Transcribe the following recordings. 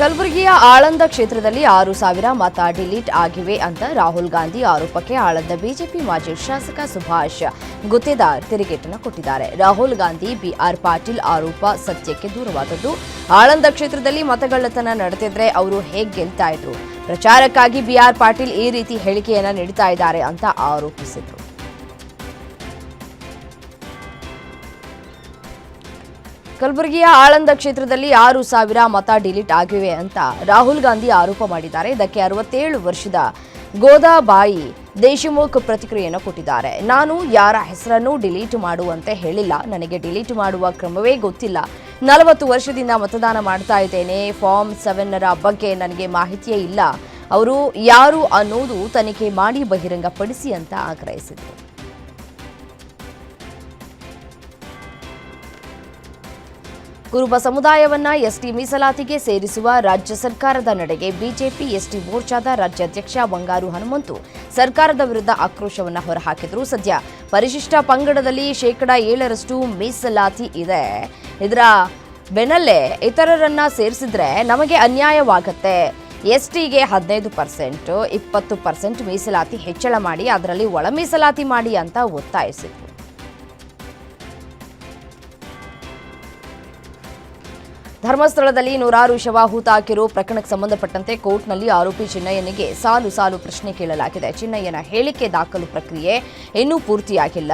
ಕಲಬುರಗಿಯ ಆಳಂದ ಕ್ಷೇತ್ರದಲ್ಲಿ ಆರು ಸಾವಿರ ಮತ ಡಿಲೀಟ್ ಆಗಿವೆ ಅಂತ ರಾಹುಲ್ ಗಾಂಧಿ ಆರೋಪಕ್ಕೆ ಆಳಂದ ಬಿಜೆಪಿ ಮಾಜಿ ಶಾಸಕ ಸುಭಾಷ್ ಗುತ್ತೇದಾರ್ ತಿರುಗೇಟನ್ನು ಕೊಟ್ಟಿದ್ದಾರೆ. ರಾಹುಲ್ ಗಾಂಧಿ, ಬಿಆರ್ ಪಾಟೀಲ್ ಆರೋಪ ಸತ್ಯಕ್ಕೆ ದೂರವಾದದ್ದು. ಆಳಂದ ಕ್ಷೇತ್ರದಲ್ಲಿ ಮತಗಳ್ಳತನ ನಡೆದಿದ್ರೆ ಅವರು ಹೇಗೆ ಗೆಲ್ತಾ ಇದ್ರು? ಪ್ರಚಾರಕ್ಕಾಗಿ ಬಿಆರ್ ಪಾಟೀಲ್ ಈ ರೀತಿ ಹೇಳಿಕೆಯನ್ನ ನೀಡ್ತಾ ಇದ್ದಾರೆ ಅಂತ ಆರೋಪಿಸಿದರು. ಕಲಬುರಗಿಯ ಆಳಂದ ಕ್ಷೇತ್ರದಲ್ಲಿ ಆರು ಸಾವಿರ ಮತ ಡಿಲೀಟ್ ಆಗಿವೆ ಅಂತ ರಾಹುಲ್ ಗಾಂಧಿ ಆರೋಪ ಮಾಡಿದ್ದಾರೆ. ಇದಕ್ಕೆ ಅರವತ್ತೇಳು ವರ್ಷದ ಗೋದಾಬಾಯಿ ದೇಶಮುಖ್ ಪ್ರತಿಕ್ರಿಯೆಯನ್ನು ಕೊಟ್ಟಿದ್ದಾರೆ. ನಾನು ಯಾರ ಹೆಸರನ್ನು ಡಿಲೀಟ್ ಮಾಡುವಂತೆ ಹೇಳಿಲ್ಲ. ನನಗೆ ಡಿಲೀಟ್ ಮಾಡುವ ಕ್ರಮವೇ ಗೊತ್ತಿಲ್ಲ. ನಲವತ್ತು ವರ್ಷದಿಂದ ಮತದಾನ ಮಾಡ್ತಾ ಇದ್ದೇನೆ. ಫಾರ್ಮ್ ಸೆವೆನ್ನರ ಬಗ್ಗೆ ನನಗೆ ಮಾಹಿತಿಯೇ ಇಲ್ಲ. ಅವರು ಯಾರು ಅನ್ನೋದು ತನಿಖೆ ಮಾಡಿ ಬಹಿರಂಗಪಡಿಸಿ ಅಂತ ಆಗ್ರಹಿಸಿದರು. ಕುರುಬ ಸಮುದಾಯವನ್ನ ಎಸ್ಟಿ ಮೀಸಲಾತಿಗೆ ಸೇರಿಸುವ ರಾಜ್ಯ ಸರ್ಕಾರದ ನಡೆಗೆ ಬಿಜೆಪಿ ಎಸ್ಟಿ ಮೋರ್ಚಾದ ರಾಜ್ಯಾಧ್ಯಕ್ಷ ಬಂಗಾರು ಹನುಮಂತು ಸರ್ಕಾರದ ವಿರುದ್ಧ ಆಕ್ರೋಶವನ್ನ ಹೊರಹಾಕಿದ್ರು ಸದ್ಯ. ಪರಿಶಿಷ್ಟ ಪಂಗಡದಲ್ಲಿ ಶೇಕಡಾ ಏಳರಷ್ಟು ಮೀಸಲಾತಿ ಇದೆ. ಇದರ ಬೆನ್ನಲ್ಲೇ ಇತರರನ್ನ ಸೇರಿಸಿದ್ರೆ ನಮಗೆ ಅನ್ಯಾಯವಾಗತ್ತೆ. ಎಸ್ಟಿಗೆ ಹದಿನೈದು ಪರ್ಸೆಂಟ್, ಇಪ್ಪತ್ತು ಪರ್ಸೆಂಟ್ ಮೀಸಲಾತಿ ಹೆಚ್ಚಳ ಮಾಡಿ, ಅದರಲ್ಲಿ ಒಳ ಮೀಸಲಾತಿ ಮಾಡಿ ಅಂತ ಒತ್ತಾಯಿಸಿದ್ರು. ಧರ್ಮಸ್ಥಳದಲ್ಲಿ ನೂರಾರು ಶವ ಹೂತಾಕಿರೋ ಪ್ರಕರಣಕ್ಕೆ ಸಂಬಂಧಪಟ್ಟಂತೆ ಕೋರ್ಟ್ನಲ್ಲಿ ಆರೋಪಿ ಚಿನ್ನಯ್ಯನಿಗೆ ಸಾಲು ಸಾಲು ಪ್ರಶ್ನೆ ಕೇಳಲಾಗಿದೆ. ಚಿನ್ನಯ್ಯನ ಹೇಳಿಕೆ ದಾಖಲು ಪ್ರಕ್ರಿಯೆ ಇನ್ನೂ ಪೂರ್ತಿಯಾಗಿಲ್ಲ.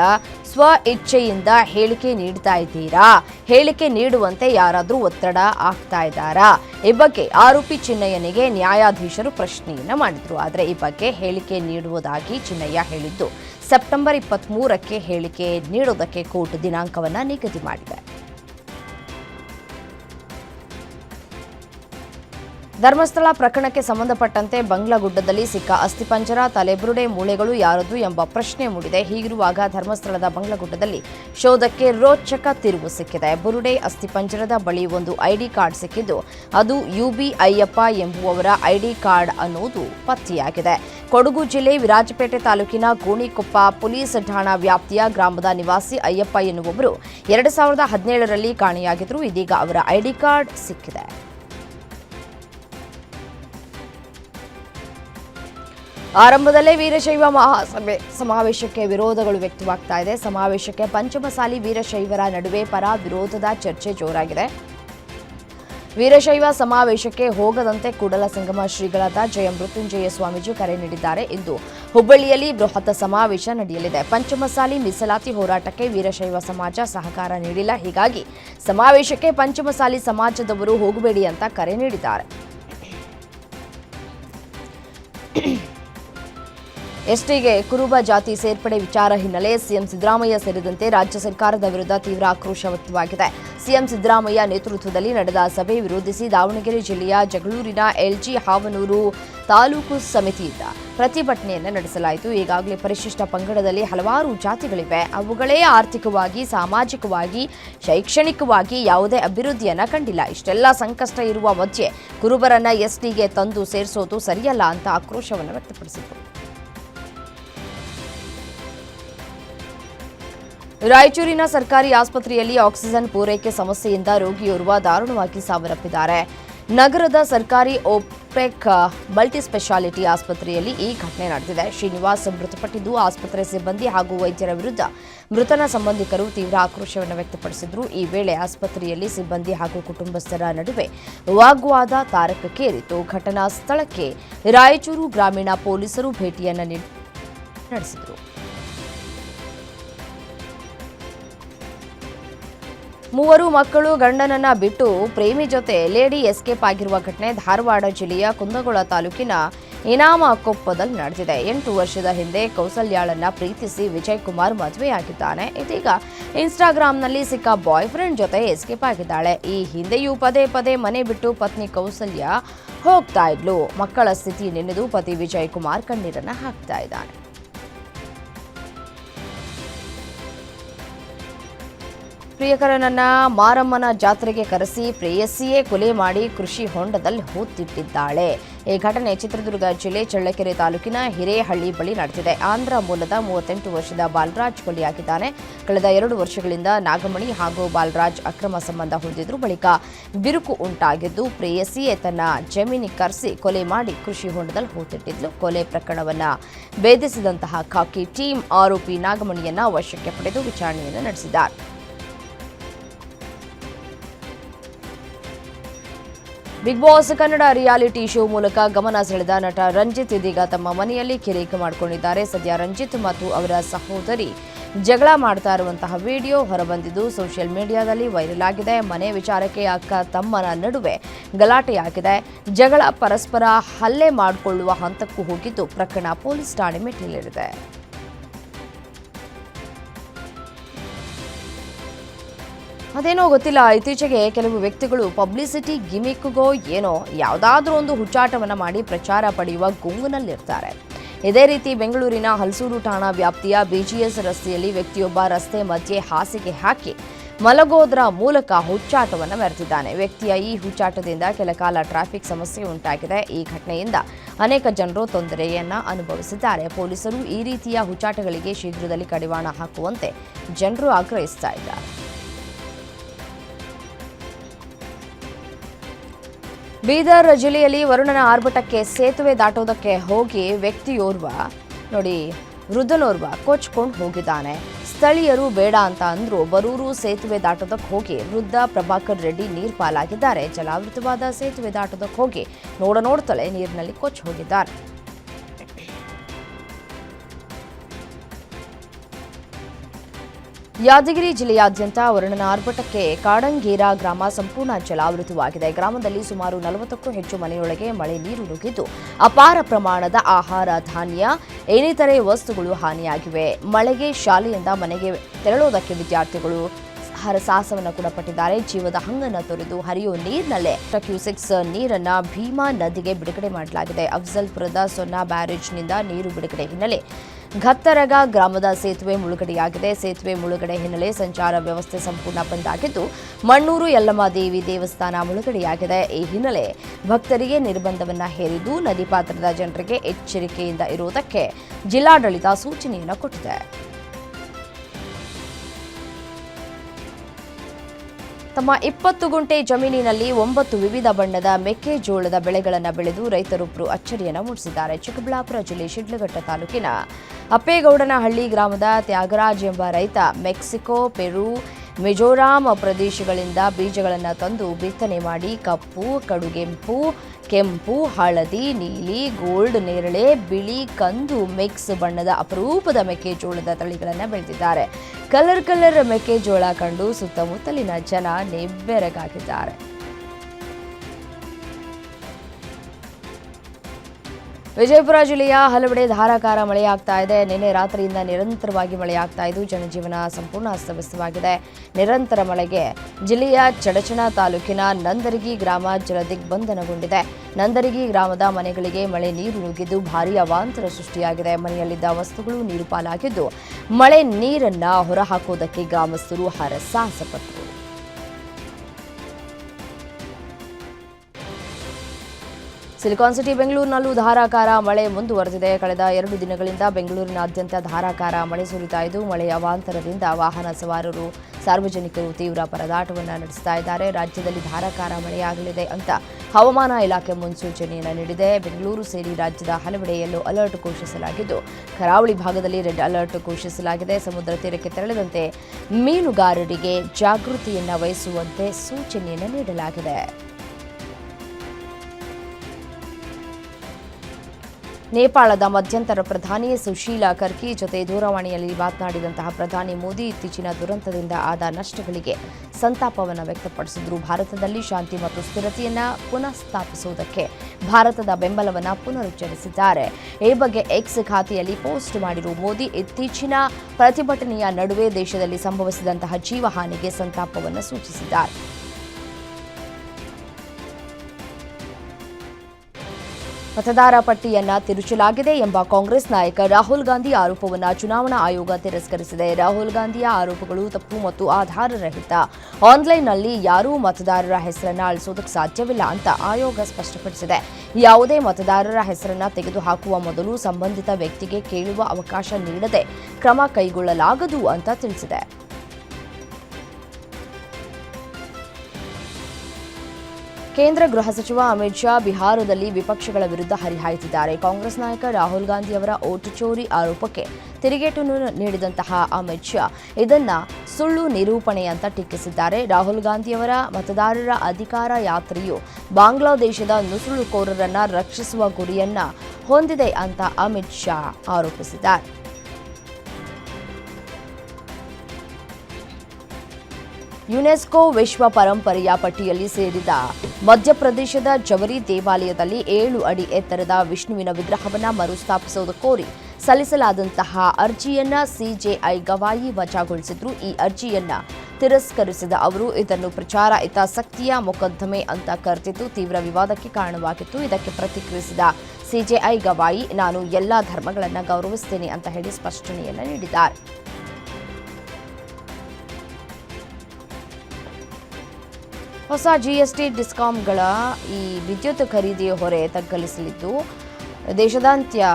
ಸ್ವ ಇಚ್ಛೆಯಿಂದ ಹೇಳಿಕೆ ನೀಡ್ತಾ ಇದ್ದೀರಾ? ಹೇಳಿಕೆ ನೀಡುವಂತೆ ಯಾರಾದರೂ ಒತ್ತಡ ಆಗ್ತಾ ಇದ್ದಾರಾ? ಈ ಬಗ್ಗೆ ಆರೋಪಿ ಚಿನ್ನಯ್ಯನಿಗೆ ನ್ಯಾಯಾಧೀಶರು ಪ್ರಶ್ನೆಯನ್ನು ಮಾಡಿದ್ರು. ಆದರೆ ಈ ಬಗ್ಗೆ ಹೇಳಿಕೆ ನೀಡುವುದಾಗಿ ಚಿನ್ನಯ್ಯ ಹೇಳಿದ್ದು, ಸೆಪ್ಟೆಂಬರ್ ಇಪ್ಪತ್ತ್ ಹೇಳಿಕೆ ನೀಡೋದಕ್ಕೆ ಕೋರ್ಟ್ ದಿನಾಂಕವನ್ನು ನಿಗದಿ ಮಾಡಿದೆ. ಧರ್ಮಸ್ಥಳ ಪ್ರಕರಣಕ್ಕೆ ಸಂಬಂಧಪಟ್ಟಂತೆ ಬಂಗ್ಲಾಗುಡ್ಡದಲ್ಲಿ ಸಿಕ್ಕ ಅಸ್ಥಿಪಂಜರ, ತಲೆಬುರುಡೆ, ಮೂಳೆಗಳು ಯಾರದು ಎಂಬ ಪ್ರಶ್ನೆ ಮೂಡಿದೆ. ಹೀಗಿರುವಾಗ ಧರ್ಮಸ್ಥಳದ ಬಂಗ್ಲಾಗುಡ್ಡದಲ್ಲಿ ಶೋಧಕ್ಕೆ ರೋಚಕ ತಿರುವು ಸಿಕ್ಕಿದೆ. ಬುರುಡೆ ಅಸ್ಥಿಪಂಜರದ ಬಳಿ ಒಂದು ಐಡಿ ಕಾರ್ಡ್ ಸಿಕ್ಕಿದ್ದು, ಅದು ಯುಬಿ ಅಯ್ಯಪ್ಪ ಎಂಬುವವರ ಐಡಿ ಕಾರ್ಡ್ ಅನ್ನುವುದು ಪತ್ತೆಯಾಗಿದೆ. ಕೊಡಗು ಜಿಲ್ಲೆ ವಿರಾಜಪೇಟೆ ತಾಲೂಕಿನ ಗೋಣಿಕೊಪ್ಪ ಪೊಲೀಸ್ ಠಾಣಾ ವ್ಯಾಪ್ತಿಯ ಗ್ರಾಮದ ನಿವಾಸಿ ಅಯ್ಯಪ್ಪ ಎನ್ನುವವರು ಎರಡು ಸಾವಿರದ ಹದಿನೇಳರಲ್ಲಿ ಕಾಣೆಯಾಗಿದ್ದರು. ಇದೀಗ ಅವರ ಐಡಿ ಕಾರ್ಡ್ ಸಿಕ್ಕಿದೆ. ಆರಂಭದಲ್ಲೇ ವೀರಶೈವ ಮಹಾಸಭೆ ಸಮಾವೇಶಕ್ಕೆ ವಿರೋಧಗಳು ವ್ಯಕ್ತವಾಗ್ತಾ ಇದೆ. ಸಮಾವೇಶಕ್ಕೆ ಪಂಚಮಸಾಲಿ ವೀರಶೈವರ ನಡುವೆ ಪರ ವಿರೋಧದ ಚರ್ಚೆ ಜೋರಾಗಿದೆ. ವೀರಶೈವ ಸಮಾವೇಶಕ್ಕೆ ಹೋಗದಂತೆ ಕೂಡಲ ಸಂಗಮ ಶ್ರೀಗಳಾದ ಜಯ ಮೃತ್ಯುಂಜಯ ಸ್ವಾಮೀಜಿ ಕರೆ ನೀಡಿದ್ದಾರೆ. ಇಂದು ಹುಬ್ಬಳ್ಳಿಯಲ್ಲಿ ಬೃಹತ್ ಸಮಾವೇಶ ನಡೆಯಲಿದೆ. ಪಂಚಮಸಾಲಿ ಮೀಸಲಾತಿ ಹೋರಾಟಕ್ಕೆ ವೀರಶೈವ ಸಮಾಜ ಸಹಕಾರ ನೀಡಿಲ್ಲ. ಹೀಗಾಗಿ ಸಮಾವೇಶಕ್ಕೆ ಪಂಚಮಸಾಲಿ ಸಮಾಜದವರು ಹೋಗಬೇಡಿ ಅಂತ ಕರೆ ನೀಡಿದ್ದಾರೆ. ಎಸ್ಟಿಗೆ ಕುರುಬ ಜಾತಿ ಸೇರ್ಪಡೆ ವಿಚಾರ ಹಿನ್ನೆಲೆ ಸಿಎಂ ಸಿದ್ದರಾಮಯ್ಯ ಸೇರಿದಂತೆ ರಾಜ್ಯ ಸರ್ಕಾರದ ವಿರುದ್ಧ ತೀವ್ರ ಆಕ್ರೋಶ ವ್ಯಕ್ತವಾಗಿದೆ. ಸಿಎಂ ಸಿದ್ದರಾಮಯ್ಯ ನೇತೃತ್ವದಲ್ಲಿ ನಡೆದ ಸಭೆ ವಿರೋಧಿಸಿ ದಾವಣಗೆರೆ ಜಿಲ್ಲೆಯ ಜಗಳೂರಿನ ಎಲ್ಜಿ ಹಾವನೂರು ತಾಲೂಕು ಸಮಿತಿಯಿಂದ ಪ್ರತಿಭಟನೆಯನ್ನು ನಡೆಸಲಾಯಿತು. ಈಗಾಗಲೇ ಪರಿಶಿಷ್ಟ ಪಂಗಡದಲ್ಲಿ ಹಲವಾರು ಜಾತಿಗಳಿವೆ. ಅವುಗಳೇ ಆರ್ಥಿಕವಾಗಿ, ಸಾಮಾಜಿಕವಾಗಿ, ಶೈಕ್ಷಣಿಕವಾಗಿ ಯಾವುದೇ ಅಭಿವೃದ್ಧಿಯನ್ನು ಕಂಡಿಲ್ಲ. ಇಷ್ಟೆಲ್ಲ ಸಂಕಷ್ಟ ಇರುವ ಮಧ್ಯೆ ಕುರುಬರನ್ನ ಎಸ್ಟಿಗೆ ತಂದು ಸೇರಿಸೋದು ಸರಿಯಲ್ಲ ಅಂತ ಆಕ್ರೋಶವನ್ನು ವ್ಯಕ್ತಪಡಿಸಿದರು. ರಾಯಚೂರಿನ ಸರ್ಕಾರಿ ಆಸ್ಪತ್ರೆಯಲ್ಲಿ ಆಕ್ಸಿಜನ್ ಪೂರೈಕೆ ಸಮಸ್ಯೆಯಿಂದ ರೋಗಿಯೋರ್ವ ದಾರುಣವಾಗಿ ಸಾವನ್ನಪ್ಪಿದ್ದಾರೆ. ನಗರದ ಸರ್ಕಾರಿ ಓಪೆಕ್ ಮಲ್ಟಿಸ್ಪೆಷಾಲಿಟಿ ಆಸ್ಪತ್ರೆಯಲ್ಲಿ ಈ ಘಟನೆ ನಡೆದಿದೆ. ಶ್ರೀನಿವಾಸ್ ಮೃತಪಟ್ಟಿದ್ದು ಆಸ್ಪತ್ರೆ ಸಿಬ್ಬಂದಿ ಹಾಗೂ ವೈದ್ಯರ ವಿರುದ್ಧ ಮೃತನ ಸಂಬಂಧಿಕರು ತೀವ್ರ ಆಕ್ರೋಶವನ್ನು ವ್ಯಕ್ತಪಡಿಸಿದ್ರು. ಈ ವೇಳೆ ಆಸ್ಪತ್ರೆಯಲ್ಲಿ ಸಿಬ್ಬಂದಿ ಹಾಗೂ ಕುಟುಂಬಸ್ಥರ ನಡುವೆ ವಾಗ್ವಾದ ತಾರಕಕ್ಕೇರಿತು. ಘಟನಾ ಸ್ಥಳಕ್ಕೆ ರಾಯಚೂರು ಗ್ರಾಮೀಣ ಪೊಲೀಸರು ಭೇಟಿಯನ್ನು ನೀಡಿ ನಡೆಸಿದರು. ಮೂವರು ಮಕ್ಕಳು ಗಂಡನನ್ನ ಬಿಟ್ಟು ಪ್ರೇಮಿ ಜೊತೆ ಲೇಡಿ ಎಸ್ಕೇಪ್ ಆಗಿರುವ ಘಟನೆ ಧಾರವಾಡ ಜಿಲ್ಲೆಯ ಕುಂದಗೋಳ ತಾಲೂಕಿನ ಇನಾಮ ಕೊಪ್ಪದಲ್ಲಿ ನಡೆದಿದೆ. ಎಂಟು ವರ್ಷದ ಹಿಂದೆ ಕೌಸಲ್ಯಾಳನ್ನ ಪ್ರೀತಿಸಿ ವಿಜಯ್ ಕುಮಾರ್ ಮದುವೆಯಾಗಿದ್ದಾನೆ. ಇದೀಗ ಇನ್ಸ್ಟಾಗ್ರಾಂನಲ್ಲಿ ಸಿಕ್ಕ ಬಾಯ್ ಫ್ರೆಂಡ್ ಜೊತೆ ಎಸ್ಕೇಪ್ ಆಗಿದ್ದಾಳೆ. ಈ ಹಿಂದೆಯೂ ಪದೇ ಪದೇ ಮನೆ ಬಿಟ್ಟು ಪತ್ನಿ ಕೌಸಲ್ಯ ಹೋಗ್ತಾ ಇದ್ಲು. ಮಕ್ಕಳ ಸ್ಥಿತಿ ನೆನೆದು ಪತಿ ವಿಜಯ್ ಕುಮಾರ್ ಕಣ್ಣೀರನ್ನ ಹಾಕ್ತಾ ಇದ್ದಾನೆ. ಪ್ರಿಯಕರನನ್ನ ಮಾರಮ್ಮನ ಜಾತ್ರೆಗೆ ಕರೆಸಿ ಪ್ರೇಯಸಿಯೇ ಕೊಲೆ ಮಾಡಿ ಕೃಷಿ ಹೊಂಡದಲ್ಲಿ ಹೂತಿಟ್ಟಿದ್ದಾಳೆ. ಈ ಘಟನೆ ಚಿತ್ರದುರ್ಗ ಜಿಲ್ಲೆ ಚಳ್ಳಕೆರೆ ತಾಲೂಕಿನ ಹಿರೇಹಳ್ಳಿ ಬಳಿ ನಡೆದಿದೆ. ಆಂಧ್ರ ಮೂಲದ ಮೂವತ್ತೆಂಟು ವರ್ಷದ ಬಾಲರಾಜ್ ಕೊಲೆಯಾಗಿದ್ದಾನೆ. ಕಳೆದ ಎರಡು ವರ್ಷಗಳಿಂದ ನಾಗಮಣಿ ಹಾಗೂ ಬಾಲರಾಜ್ ಅಕ್ರಮ ಸಂಬಂಧ ಹೊಂದಿದ್ರು ಬಳಿಕ ಬಿರುಕು ಉಂಟಾಗಿದ್ದು, ಪ್ರೇಯಸಿಯೇ ತನ್ನ ಜಮೀನಿ ಕರೆಸಿ ಕೊಲೆ ಮಾಡಿ ಕೃಷಿ ಹೊಂಡದಲ್ಲಿ ಹೂತಿಟ್ಟಿದ್ಲು. ಕೊಲೆ ಪ್ರಕರಣವನ್ನ ಭೇದಿಸಿದಂತಹ ಖಾಕಿ ಟೀಮ್ ಆರೋಪಿ ನಾಗಮಣಿಯನ್ನ ವಶಕ್ಕೆ ಪಡೆದು ವಿಚಾರಣೆಯನ್ನು ನಡೆಸಿದ್ದಾರೆ. Bigg Boss Kannada reality show ಮೂಲಕ ಗಮನ ಸೆಳೆದ ನಟ ರಂಜಿತ್ ಇದೀಗ ತಮ್ಮ ಮನೆಯಲ್ಲಿ ಕಿರಿಕ್ ಮಾಡಿಕೊಂಡಿದ್ದಾರೆ. ಸದ್ಯ ರಂಜಿತ್ ಮತ್ತು ಅವರ ಸಹೋದರಿ ಜಗಳ ಮಾಡ್ತಾ ಇರುವಂತಹ ವಿಡಿಯೋ ಹೊರಬಂದಿದ್ದು ಸೋಷಿಯಲ್ ಮೀಡಿಯಾದಲ್ಲಿ ವೈರಲ್ ಆಗಿದೆ. ಮನೆ ವಿಚಾರಕ್ಕೆ ಅಕ್ಕ ತಮ್ಮನ ನಡುವೆ ಗಲಾಟೆಯಾಗಿದೆ ಜಗಳ ಪರಸ್ಪರ ಹಲ್ಲೆ ಮಾಡಿಕೊಳ್ಳುವ ಹಂತಕ್ಕೂ ಹೋಗಿದ್ದು ಪ್ರಕರಣ ಪೊಲೀಸ್ ಠಾಣೆ ಮೆಟ್ಟಿಲೇರಿದೆ. ಅದೇನೋ ಗೊತ್ತಿಲ್ಲ. ಇತ್ತೀಚೆಗೆ ಕೆಲವು ವ್ಯಕ್ತಿಗಳು ಪಬ್ಲಿಸಿಟಿ ಗಿಮಿಕ್ಗೋ ಏನೋ ಯಾವುದಾದ್ರೂ ಒಂದು ಹುಚ್ಚಾಟವನ್ನು ಮಾಡಿ ಪ್ರಚಾರ ಪಡೆಯುವ ಗುಂಗಿನಲ್ಲಿರ್ತಾರೆ. ಇದೇ ರೀತಿ ಬೆಂಗಳೂರಿನ ಹಲಸೂರು ಠಾಣಾ ವ್ಯಾಪ್ತಿಯ ಬಿಜಿಎಸ್ ರಸ್ತೆಯಲ್ಲಿ ವ್ಯಕ್ತಿಯೊಬ್ಬ ರಸ್ತೆ ಮಧ್ಯೆ ಹಾಸಿಗೆ ಹಾಕಿ ಮಲಗೋದ್ರ ಮೂಲಕ ಹುಚ್ಚಾಟವನ್ನು ಮೆರೆತಿದ್ದಾನೆ ವ್ಯಕ್ತಿಯ ಈ ಹುಚ್ಚಾಟದಿಂದ ಕೆಲಕಾಲ ಟ್ರಾಫಿಕ್ ಸಮಸ್ಯೆ ಉಂಟಾಗಿದೆ. ಈ ಘಟನೆಯಿಂದ ಅನೇಕ ಜನರು ತೊಂದರೆಯನ್ನ ಅನುಭವಿಸಿದ್ದಾರೆ. ಪೊಲೀಸರು ಈ ರೀತಿಯ ಹುಚ್ಚಾಟಗಳಿಗೆ ಶೀಘ್ರದಲ್ಲಿ ಕಡಿವಾಣ ಹಾಕುವಂತೆ ಜನರು ಆಗ್ರಹಿಸ್ತಾ ಇದ್ದಾರೆ. ಬೀದರ್ ಜಿಲ್ಲೆಯಲ್ಲಿ ವರುಣನ ಆರ್ಭಟಕ್ಕೆ ಸೇತುವೆ ದಾಟೋದಕ್ಕೆ ಹೋಗಿ ವ್ಯಕ್ತಿಯೋರ್ವ ನೋಡಿ, ವೃದ್ಧನೋರ್ವ ಕೊಚ್ಕೊಂಡು ಹೋಗಿದ್ದಾನೆ. ಸ್ಥಳೀಯರು ಬೇಡ ಅಂತ ಅಂದ್ರು. ಬರೂರು ಸೇತುವೆ ದಾಟೋದಕ್ಕೆ ಹೋಗಿ ವೃದ್ಧ ಪ್ರಭಾಕರ್ ರೆಡ್ಡಿ ನೀರ್ ಪಾಲಾಗಿದ್ದಾರೆ. ಜಲಾವೃತವಾದ ಸೇತುವೆ ದಾಟೋದಕ್ಕೆ ಹೋಗಿ ನೋಡ ನೋಡ್ತಲೇ ನೀರಿನಲ್ಲಿ ಕೊಚ್ಚಿ ಹೋಗಿದ್ದಾರೆ. ಯಾದಗಿರಿ ಜಿಲ್ಲೆಯಾದ್ಯಂತ ವರುಣನ ಆರ್ಭಟಕ್ಕೆ ಕಾಡಂಗೇರ ಗ್ರಾಮ ಸಂಪೂರ್ಣ ಜಲಾವೃತವಾಗಿದೆ. ಗ್ರಾಮದಲ್ಲಿ ಸುಮಾರು ನಲವತ್ತಕ್ಕೂ ಹೆಚ್ಚು ಮನೆಯೊಳಗೆ ಮಳೆ ನೀರು ನುಗ್ಗಿದ್ದು, ಅಪಾರ ಪ್ರಮಾಣದ ಆಹಾರ, ಧಾನ್ಯ ಇನ್ನಿತರೆ ವಸ್ತುಗಳು ಹಾನಿಯಾಗಿವೆ. ಮಳೆಗೆ ಶಾಲೆಯಿಂದ ಮನೆಗೆ ತೆರಳೋದಕ್ಕೆ ವಿದ್ಯಾರ್ಥಿಗಳು ಹರಸಾಹಸವನ್ನು ಕೂಡ ಪಟ್ಟಿದ್ದಾರೆ. ಜೀವದ ಹಂಗನ್ನು ತೊರೆದು ಹರಿಯುವ ನೀರಿನಲ್ಲೇ ಕ್ಯೂಸೆಕ್ಸ್ ನೀರನ್ನ ಭೀಮಾ ನದಿಗೆ ಬಿಡುಗಡೆ ಮಾಡಲಾಗಿದೆ. ಅಫ್ಜಲ್ಪುರದ ಸೊನ್ನಾ ಬ್ಯಾರೇಜ್ನಿಂದ ನೀರು ಬಿಡುಗಡೆ ಹಿನ್ನೆಲೆ ಘತ್ತರಗ ಗ್ರಾಮದ ಸೇತುವೆ ಮುಳುಗಡೆಯಾಗಿದೆ. ಸೇತುವೆ ಮುಳುಗಡೆ ಹಿನ್ನೆಲೆ ಸಂಚಾರ ವ್ಯವಸ್ಥೆ ಸಂಪೂರ್ಣ ಬಂದ್ ಆಗಿದ್ದು, ಮಣ್ಣೂರು ಯಲ್ಲಮ್ಮ ದೇವಿ ದೇವಸ್ಥಾನ ಮುಳುಗಡೆಯಾಗಿದೆ. ಈ ಹಿನ್ನೆಲೆ ಭಕ್ತರಿಗೆ ನಿರ್ಬಂಧವನ್ನು ಹೇರಿದ್ದು, ನದಿ ಪಾತ್ರದ ಜನರಿಗೆ ಎಚ್ಚರಿಕೆಯಿಂದ ಇರುವುದಕ್ಕೆ ಜಿಲ್ಲಾಡಳಿತ ಸೂಚನೆಯನ್ನು ಕೊಟ್ಟಿದೆ. ತಮ್ಮ ಇಪ್ಪತ್ತು ಗುಂಟೆ ಜಮೀನಿನಲ್ಲಿ ಒಂಬತ್ತು ವಿವಿಧ ಬಣ್ಣದ ಮೆಕ್ಕೆಜೋಳದ ಬೆಳೆಗಳನ್ನು ಬೆಳೆದು ರೈತರೊಬ್ಬರು ಅಚ್ಚರಿಯನ್ನು ಮೂಡಿಸಿದ್ದಾರೆ. ಚಿಕ್ಕಬಳ್ಳಾಪುರ ಜಿಲ್ಲೆ ಶಿಡ್ಲಘಟ್ಟ ತಾಲೂಕಿನ ಅಪ್ಪೇಗೌಡನಹಳ್ಳಿ ಗ್ರಾಮದ ತ್ಯಾಗರಾಜ್ ಎಂಬ ರೈತ ಮೆಕ್ಸಿಕೋ, ಪೆರು ಮಿಜೋರಾಂ ಪ್ರದೇಶಗಳಿಂದ ಬೀಜಗಳನ್ನು ತಂದು ಬಿತ್ತನೆ ಮಾಡಿ ಕಪ್ಪು, ಕಡುಗೆಂಪು, ಕೆಂಪು, ಹಳದಿ, ನೀಲಿ, ಗೋಲ್ಡ್, ನೇರಳೆ, ಬಿಳಿ, ಕಂದು, ಮಿಕ್ಸ್ ಬಣ್ಣದ ಅಪರೂಪದ ಮೆಕ್ಕೆಜೋಳದ ತಳಿಗಳನ್ನು ಬೆಳೆದಿದ್ದಾರೆ. ಕಲರ್ ಕಲರ್ ಮೆಕ್ಕೆಜೋಳ ಕಂಡು ಸುತ್ತಮುತ್ತಲಿನ ಜನ ನೆಬ್ಬೆರಗಾಗಿದ್ದಾರೆ. ವಿಜಯಪುರ ಜಿಲ್ಲೆಯ ಹಲವೆಡೆ ಧಾರಾಕಾರ ಮಳೆಯಾಗ್ತಾ ಇದೆ. ನಿನ್ನೆ ರಾತ್ರಿಯಿಂದ ನಿರಂತರವಾಗಿ ಮಳೆಯಾಗ್ತಾ ಇದ್ದು, ಜನಜೀವನ ಸಂಪೂರ್ಣ ಅಸ್ತವ್ಯಸ್ತವಾಗಿದೆ. ನಿರಂತರ ಮಳೆಗೆ ಜಿಲ್ಲೆಯ ಚಡಚಣ ತಾಲೂಕಿನ ನಂದರಗಿ ಗ್ರಾಮ ಜಲದಿಗ್ಬಂಧನಗೊಂಡಿದೆ. ನಂದರಗಿ ಗ್ರಾಮದ ಮನೆಗಳಿಗೆ ಮಳೆ ನೀರು ನುಗ್ಗಿದ್ದು, ಭಾರೀ ಅವಾಂತರ ಸೃಷ್ಟಿಯಾಗಿದೆ. ಮನೆಯಲ್ಲಿದ್ದ ವಸ್ತುಗಳು ನೀರು ಪಾಲಾಗಿದ್ದು, ಮಳೆ ನೀರನ್ನ ಹೊರಹಾಕುವುದಕ್ಕೆ ಗ್ರಾಮಸ್ಥರು ಹರಸಾಹಸಪಟ್ಟರು. ಸಿಲಿಕಾನ್ ಸಿಟಿ ಬೆಂಗಳೂರಿನಲ್ಲೂ ಧಾರಾಕಾರ ಮಳೆ ಮುಂದುವರೆದಿದೆ. ಕಳೆದ ಎರಡು ದಿನಗಳಿಂದ ಬೆಂಗಳೂರಿನಾದ್ಯಂತ ಧಾರಾಕಾರ ಮಳೆ ಸುರಿತಾ ಇದ್ದು, ಮಳೆಯ ಅವಾಂತರದಿಂದ ವಾಹನ ಸವಾರರು ಸಾರ್ವಜನಿಕರು ತೀವ್ರ ಪರದಾಟವನ್ನು ನಡೆಸ್ತಾ ಇದ್ದಾರೆ. ರಾಜ್ಯದಲ್ಲಿ ಧಾರಾಕಾರ ಮಳೆಯಾಗಲಿದೆ ಅಂತ ಹವಾಮಾನ ಇಲಾಖೆ ಮುನ್ಸೂಚನೆಯನ್ನು ನೀಡಿದೆ. ಬೆಂಗಳೂರು ಸೇರಿ ರಾಜ್ಯದ ಹಲವೆಡೆಯಲ್ಲೂ ಅಲರ್ಟ್ ಘೋಷಿಸಲಾಗಿದ್ದು, ಕರಾವಳಿ ಭಾಗದಲ್ಲಿ ರೆಡ್ ಅಲರ್ಟ್ ಘೋಷಿಸಲಾಗಿದೆ. ಸಮುದ್ರ ತೀರಕ್ಕೆ ತೆರಳದಂತೆ ಮೀನುಗಾರರಿಗೆ ಜಾಗೃತಿಯನ್ನು ವಹಿಸುವಂತೆ ಸೂಚನೆಯನ್ನು ನೀಡಲಾಗಿದೆ. ನೇಪಾಳದ ಮಧ್ಯಂತರ ಪ್ರಧಾನಿ ಸುಶೀಲಾ ಕರ್ಕಿ ಜೊತೆ ದೂರವಾಣಿಯಲ್ಲಿ ಮಾತನಾಡಿದಂತಹ ಪ್ರಧಾನಿ ಮೋದಿ ಇತ್ತೀಚಿನ ದುರಂತದಿಂದ ಆದ ನಷ್ಟಗಳಿಗೆ ಸಂತಾಪವನ್ನು ವ್ಯಕ್ತಪಡಿಸಿದ್ರು. ಭಾರತದಲ್ಲಿ ಶಾಂತಿ ಮತ್ತು ಸ್ಥಿರತೆಯನ್ನು ಪುನಃ ಸ್ಥಾಪಿಸುವುದಕ್ಕೆ ಭಾರತದ ಬೆಂಬಲವನ್ನು ಪುನರುಚ್ಚರಿಸಿದ್ದಾರೆ. ಈ ಬಗ್ಗೆ ಎಕ್ಸ್ ಖಾತೆಯಲ್ಲಿ ಪೋಸ್ಟ್ ಮಾಡಿರುವ ಮೋದಿ, ಇತ್ತೀಚಿನ ಪ್ರತಿಭಟನೆಯ ನಡುವೆ ದೇಶದಲ್ಲಿ ಸಂಭವಿಸಿದಂತಹ ಜೀವಹಾನಿಗೆ ಸಂತಾಪವನ್ನು ಸೂಚಿಸಿದ್ದಾರೆ. ಮತದಾರ ಪಟ್ಟಿಯನ್ನ ತಿರುಚಲಾಗಿದೆ ಎಂಬ ಕಾಂಗ್ರೆಸ್ ನಾಯಕ ರಾಹುಲ್ ಗಾಂಧಿ ಆರೋಪವನ್ನು ಚುನಾವಣಾ ಆಯೋಗ ತಿರಸ್ಕರಿಸಿದೆ. ರಾಹುಲ್ ಗಾಂಧಿಯ ಆರೋಪಗಳು ತಪ್ಪು ಮತ್ತು ಆಧಾರರಹಿತ. ಆನ್ಲೈನ್ನಲ್ಲಿ ಯಾರೂ ಮತದಾರರ ಹೆಸರನ್ನ ಅಳಿಸೋದಕ್ಕೆ ಸಾಧ್ಯವಿಲ್ಲ ಅಂತ ಆಯೋಗ ಸ್ಪಷ್ಟಪಡಿಸಿದೆ. ಯಾವುದೇ ಮತದಾರರ ಹೆಸರನ್ನ ತೆಗೆದುಹಾಕುವ ಮೊದಲು ಸಂಬಂಧಿತ ವ್ಯಕ್ತಿಗೆ ಕೇಳುವ ಅವಕಾಶ ನೀಡದೆ ಕ್ರಮ ಕೈಗೊಳ್ಳಲಾಗದು ಅಂತ ತಿಳಿಸಿದೆ. ಕೇಂದ್ರ ಗೃಹ ಸಚಿವ ಅಮಿತ್ ಶಾ ಬಿಹಾರದಲ್ಲಿ ವಿಪಕ್ಷಗಳ ವಿರುದ್ಧ ಹರಿಹಾಯ್ತಿದ್ದಾರೆ. ಕಾಂಗ್ರೆಸ್ ನಾಯಕ ರಾಹುಲ್ ಗಾಂಧಿ ಅವರ ಓಟು ಚೋರಿ ಆರೋಪಕ್ಕೆ ತಿರುಗೇಟು ನೀಡಿದಂತಹ ಅಮಿತ್ ಶಾ ಇದನ್ನ ಸುಳ್ಳು ನಿರೂಪಣೆ ಅಂತ ಟೀಕಿಸಿದ್ದಾರೆ. ರಾಹುಲ್ ಗಾಂಧಿಯವರ ಮತದಾರರ ಅಧಿಕಾರ ಯಾತ್ರೆಯು ಬಾಂಗ್ಲಾದೇಶದ ನುಸುಳುಕೋರರನ್ನ ರಕ್ಷಿಸುವ ಗುರಿಯನ್ನ ಹೊಂದಿದೆ ಅಂತ ಅಮಿತ್ ಶಾ ಆರೋಪಿಸಿದ್ದಾರೆ. ಯುನೆಸ್ಕೋ ವಿಶ್ವ ಪರಂಪರೆಯ ಪಟ್ಟಿಯಲ್ಲಿ ಸೇರಿದ ಮಧ್ಯಪ್ರದೇಶದ ಜವರಿ ದೇವಾಲಯದಲ್ಲಿ ಏಳು ಅಡಿ ಎತ್ತರದ ವಿಷ್ಣುವಿನ ವಿಗ್ರಹವನ್ನು ಮರುಸ್ಥಾಪಿಸುವುದು ಕೋರಿ ಸಲ್ಲಿಸಲಾದಂತಹ ಅರ್ಜಿಯನ್ನ ಸಿಜೆಐ ಗವಾಯಿ ವಜಾಗೊಳಿಸಿದ್ರು. ಈ ಅರ್ಜಿಯನ್ನ ತಿರಸ್ಕರಿಸಿದ ಅವರು, ಇದನ್ನು ಪ್ರಚಾರ ಹಿತಾಸಕ್ತಿಯ ಮೊಕದ್ದಮೆ ಅಂತ ಕರೆದಿದ್ದು ತೀವ್ರ ವಿವಾದಕ್ಕೆ ಕಾರಣವಾಗಿತ್ತು. ಇದಕ್ಕೆ ಪ್ರತಿಕ್ರಿಯಿಸಿದ ಸಿಜೆಐ ಗವಾಯಿ, ನಾನು ಎಲ್ಲಾ ಧರ್ಮಗಳನ್ನು ಗೌರವಿಸ್ತೇನೆ ಅಂತ ಹೇಳಿ ಸ್ಪಷ್ಟನೆಯನ್ನ ನೀಡಿದ್ದಾರೆ. ಹೊಸ ಜಿಎಸ್ಟಿ ಡಿಸ್ಕಾಂಗಳ ಈ ವಿದ್ಯುತ್ ಖರೀದಿಯ ಹೊರೆ ತಗ್ಗಲಿಸಲಿದ್ದು ದೇಶದಾಂತ್ಯ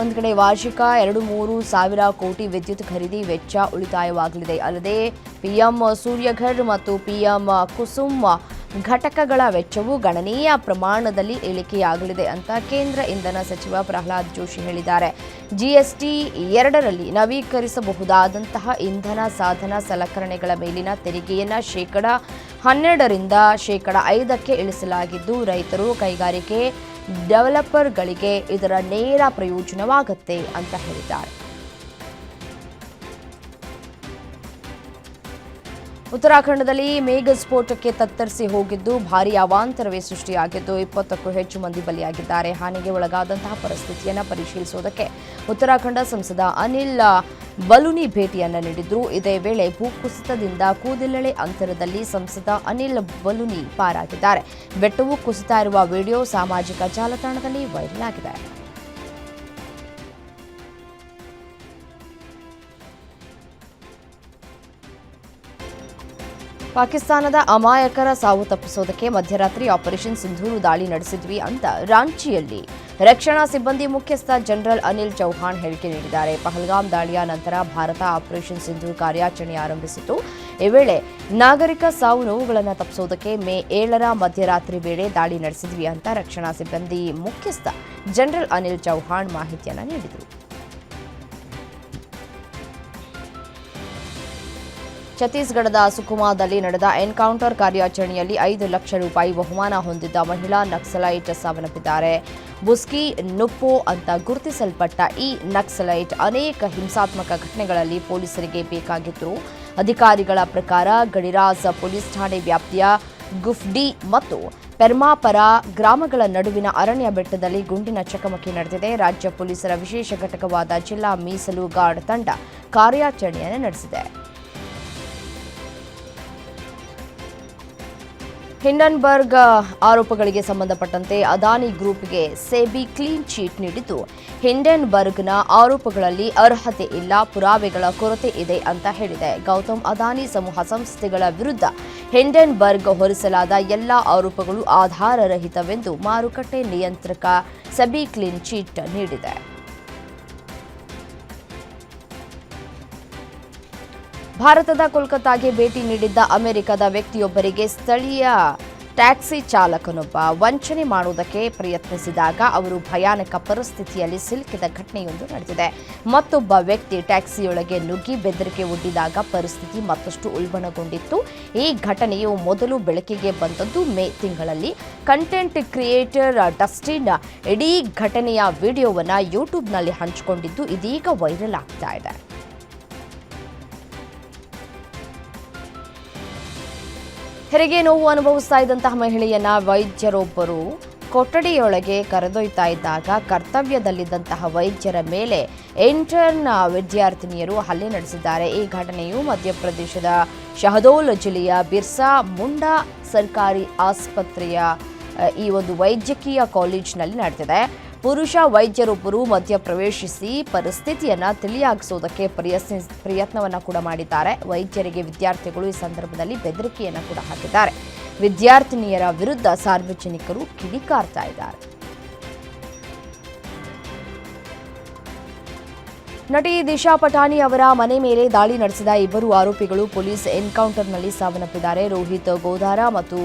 ಒಂದು ಕಡೆ ವಾರ್ಷಿಕ ಎರಡು ಮೂರು ಸಾವಿರ ಕೋಟಿ ವಿದ್ಯುತ್ ಖರೀದಿ ವೆಚ್ಚ ಉಳಿತಾಯವಾಗಲಿದೆ. ಅಲ್ಲದೆ, ಪಿಎಂ ಸೂರ್ಯಘರ್ ಮತ್ತು ಪಿಎಂ ಕುಸುಮ್ ಘಟಕಗಳ ವೆಚ್ಚವು ಗಣನೀಯ ಪ್ರಮಾಣದಲ್ಲಿ ಇಳಿಕೆಯಾಗಲಿದೆ ಅಂತ ಕೇಂದ್ರ ಇಂಧನ ಸಚಿವ ಪ್ರಹ್ಲಾದ್ ಜೋಶಿ ಹೇಳಿದ್ದಾರೆ. ಜಿಎಸ್ಟಿ ಎರಡರಲ್ಲಿ ನವೀಕರಿಸಬಹುದಾದಂತಹ ಇಂಧನ ಸಾಧನ ಸಲಕರಣೆಗಳ ಮೇಲಿನ ತೆರಿಗೆಯನ್ನು ಶೇಕಡ ಹನ್ನೆರಡರಿಂದ ಶೇಕಡ ಐದಕ್ಕೆ ಇಳಿಸಲಾಗಿದ್ದು, ರೈತರು ಕೈಗಾರಿಕೆ ಡೆವಲಪರ್ಗಳಿಗೆ ಇದರ ನೇರ ಪ್ರಯೋಜನವಾಗುತ್ತೆ ಅಂತ ಹೇಳಿದ್ದಾರೆ. ಉತ್ತರಾಖಂಡದಲ್ಲಿ ಮೇಘ ಸ್ಫೋಟಕ್ಕೆ ತತ್ತರಿಸಿ ಹೋಗಿದ್ದು ಭಾರೀ ಅವಾಂತರವೇ ಸೃಷ್ಟಿಯಾಗಿದ್ದು ಇಪ್ಪತ್ತಕ್ಕೂ ಹೆಚ್ಚು ಮಂದಿ ಬಲಿಯಾಗಿದ್ದಾರೆ. ಹಾನಿಗೆ ಒಳಗಾದಂತಹ ಪರಿಸ್ಥಿತಿಯನ್ನು ಪರಿಶೀಲಿಸುವುದಕ್ಕೆ ಉತ್ತರಾಖಂಡ ಸಂಸದ ಅನಿಲ್ ಬಲುನಿ ಭೇಟಿಯನ್ನು ನೀಡಿದ್ರು. ಇದೇ ವೇಳೆ ಭೂಕುಸಿತದಿಂದ ಕೂದಲೆಳೆ ಅಂತರದಲ್ಲಿ ಸಂಸದ ಅನಿಲ್ ಬಲುನಿ ಪಾರಾಗಿದ್ದಾರೆ. ಬೆಟ್ಟವು ಕುಸಿತ ಇರುವ ವಿಡಿಯೋ ಸಾಮಾಜಿಕ ಜಾಲತಾಣದಲ್ಲಿ ವೈರಲ್ ಆಗಿದೆ. ಪಾಕಿಸ್ತಾನದ ಅಮಾಯಕರ ಸಾವು ತಪ್ಪಿಸೋದಕ್ಕೆ ಮಧ್ಯರಾತ್ರಿ ಆಪರೇಷನ್ ಸಿಂಧೂರು ದಾಳಿ ನಡೆಸಿದ್ವಿ ಅಂತ ರಾಂಚಿಯಲ್ಲಿ ರಕ್ಷಣಾ ಸಿಬ್ಬಂದಿ ಮುಖ್ಯಸ್ಥ ಜನರಲ್ ಅನಿಲ್ ಚೌಹಾಣ್ ಹೇಳಿಕೆ ನೀಡಿದ್ದಾರೆ. ಪಹಲ್ಗಾಮ್ ದಾಳಿಯ ನಂತರ ಭಾರತ ಆಪರೇಷನ್ ಸಿಂಧೂರು ಕಾರ್ಯಾಚರಣೆ ಆರಂಭಿಸಿತು ಈ ವೇಳೆ ನಾಗರಿಕ ಸಾವು ನೋವುಗಳನ್ನು ತಪ್ಪಿಸೋದಕ್ಕೆ ಮೇ ಏಳರ ಮಧ್ಯರಾತ್ರಿ ವೇಳೆ ದಾಳಿ ನಡೆಸಿದ್ವಿ ಅಂತ ರಕ್ಷಣಾ ಸಿಬ್ಬಂದಿ ಮುಖ್ಯಸ್ಥ ಜನರಲ್ ಅನಿಲ್ ಚೌಹಾಣ್ ಮಾಹಿತಿಯನ್ನು ನೀಡಿದರು. ಛತ್ತೀಸ್ಗಢದ ಸುಕುಮಾದಲ್ಲಿ ನಡೆದ ಎನ್ಕೌಂಟರ್ ಕಾರ್ಯಾಚರಣೆಯಲ್ಲಿ ಐದು ಲಕ್ಷ ರೂಪಾಯಿ ಬಹುಮಾನ ಹೊಂದಿದ್ದ ಮಹಿಳಾ ನಕ್ಸಲೈಟ್ ಸಾವನ್ನಪ್ಪಿದ್ದಾರೆ. ಬುಸ್ಕಿ, ನುಪ್ಪು ಅಂತ ಗುರುತಿಸಲ್ಪಟ್ಟ ಈ ನಕ್ಸಲೈಟ್ ಅನೇಕ ಹಿಂಸಾತ್ಮಕ ಘಟನೆಗಳಲ್ಲಿ ಪೊಲೀಸರಿಗೆ ಬೇಕಾಗಿತ್ತು. ಅಧಿಕಾರಿಗಳ ಪ್ರಕಾರ ಗಡಿರಾಜ್ ಪೊಲೀಸ್ ಠಾಣೆ ವ್ಯಾಪ್ತಿಯ ಗುಫ್ಡಿ ಮತ್ತು ಪೆರ್ಮಾಪರ ಗ್ರಾಮಗಳ ನಡುವಿನ ಅರಣ್ಯ ಬೆಟ್ಟದಲ್ಲಿ ಗುಂಡಿನ ಚಕಮಕಿ ನಡೆದಿದೆ. ರಾಜ್ಯ ಪೊಲೀಸರ ವಿಶೇಷ ಘಟಕವಾದ ಜಿಲ್ಲಾ ಮೀಸಲು ಗಾರ್ಡ್ ತಂಡ ಕಾರ್ಯಾಚರಣೆಯನ್ನು ನಡೆಸಿದೆ. ಹಿಂಡನ್ಬರ್ಗ್ ಆರೋಪಗಳಿಗೆ ಸಂಬಂಧಪಟ್ಟಂತೆ ಅದಾನಿ ಗ್ರೂಪ್ಗೆ ಸೆಬಿ ಕ್ಲೀನ್ ಚೀಟ್ ನೀಡಿದ್ದು, ಹಿಂಡನ್ಬರ್ಗ್ನ ಆರೋಪಗಳಲ್ಲಿ ಅರ್ಹತೆ ಇಲ್ಲ, ಪುರಾವೆಗಳ ಕೊರತೆ ಇದೆ ಅಂತ ಹೇಳಿದೆ. ಗೌತಮ್ ಅದಾನಿ ಸಮೂಹ ಸಂಸ್ಥೆಗಳ ವಿರುದ್ಧ ಹಿಂಡನ್ಬರ್ಗ್ ಹೊರಿಸಲಾದ ಎಲ್ಲ ಆರೋಪಗಳು ಆಧಾರರಹಿತವೆಂದು ಮಾರುಕಟ್ಟೆ ನಿಯಂತ್ರಕ ಸೆಬಿ ಕ್ಲೀನ್ ಚೀಟ್ ನೀಡಿದೆ. ಭಾರತದ ಕೋಲ್ಕತ್ತಾಗೆ ಭೇಟಿ ನೀಡಿದ್ದ ಅಮೆರಿಕದ ವ್ಯಕ್ತಿಯೊಬ್ಬರಿಗೆ ಸ್ಥಳೀಯ ಟ್ಯಾಕ್ಸಿ ಚಾಲಕನೊಬ್ಬ ವಂಚನೆ ಮಾಡುವುದಕ್ಕೆ ಪ್ರಯತ್ನಿಸಿದಾಗ ಅವರು ಭಯಾನಕ ಪರಿಸ್ಥಿತಿಯಲ್ಲಿ ಸಿಲುಕಿದ ಘಟನೆಯೊಂದು ನಡೆದಿದೆ. ಮತ್ತೊಬ್ಬ ವ್ಯಕ್ತಿ ಟ್ಯಾಕ್ಸಿಯೊಳಗೆ ನುಗ್ಗಿ ಬೆದರಿಕೆ ಒಡ್ಡಿದಾಗ ಪರಿಸ್ಥಿತಿ ಮತ್ತಷ್ಟು ಉಲ್ಬಣಗೊಂಡಿತ್ತು. ಈ ಘಟನೆಯು ಮೊದಲು ಬೆಳಕಿಗೆ ಬಂದದ್ದು ಮೇ ತಿಂಗಳಲ್ಲಿ. ಕಂಟೆಂಟ್ ಕ್ರಿಯೇಟರ್ ಡಸ್ಟಿನ್ ಇಡೀ ಘಟನೆಯ ವಿಡಿಯೋವನ್ನು ಯೂಟ್ಯೂಬ್ನಲ್ಲಿ ಹಂಚಿಕೊಂಡಿದ್ದು ಇದೀಗ ವೈರಲ್ ಆಗ್ತಾ ಇದೆ. ಹೆರಿಗೆ ನೋವು ಅನುಭವಿಸ್ತಾ ಇದ್ದಂತಹ ಮಹಿಳೆಯನ್ನ ವೈದ್ಯರೊಬ್ಬರು ಕೊಠಡಿಯೊಳಗೆ ಕರೆದೊಯ್ತಾ ಇದ್ದಾಗ ಕರ್ತವ್ಯದಲ್ಲಿದ್ದಂತಹ ವೈದ್ಯರ ಮೇಲೆ ಇಂಟರ್ನ್ ವಿದ್ಯಾರ್ಥಿನಿಯರು ಹಲ್ಲೆ ನಡೆಸಿದ್ದಾರೆ. ಈ ಘಟನೆಯು ಮಧ್ಯಪ್ರದೇಶದ ಶಹದೋಲ್ ಜಿಲ್ಲೆಯ ಬಿರ್ಸಾ ಮುಂಡಾ ಸರ್ಕಾರಿ ಆಸ್ಪತ್ರೆಯ ಈ ಒಂದು ವೈದ್ಯಕೀಯ ಕಾಲೇಜಿನಲ್ಲಿ ನಡೆದಿದೆ. ಪುರುಷ ವೈದ್ಯರೊಬ್ಬರು ಮಧ್ಯ ಪ್ರವೇಶಿಸಿ ಪರಿಸ್ಥಿತಿಯನ್ನ ತಿಳಿಯಾಗಿಸೋದಕ್ಕೆ ಪ್ರಯತ್ನ, ಪ್ರಯತ್ನವನ್ನ ಕೂಡ ಮಾಡಿದ್ದಾರೆ. ವೈದ್ಯರಿಗೆ ವಿದ್ಯಾರ್ಥಿಗಳು ಈ ಸಂದರ್ಭದಲ್ಲಿ ಬೆದರಿಕೆಯನ್ನು ಕೂಡ ಹಾಕಿದ್ದಾರೆ. ವಿದ್ಯಾರ್ಥಿನಿಯರ ವಿರುದ್ಧ ಸಾರ್ವಜನಿಕರು ಕಿಡಿಕಾರ್ತಾ ಇದ್ದಾರೆ. ನಟಿ ದಿಶಾ ಪಠಾಣಿ ಅವರ ಮನೆ ಮೇಲೆ ದಾಳಿ ನಡೆಸಿದ ಇಬ್ಬರು ಆರೋಪಿಗಳು ಪೊಲೀಸ್ ಎನ್ಕೌಂಟರ್ನಲ್ಲಿ ಸಾವನ್ನಪ್ಪಿದ್ದಾರೆ. ರೋಹಿತ್ ಗೋಧಾರ ಮತ್ತು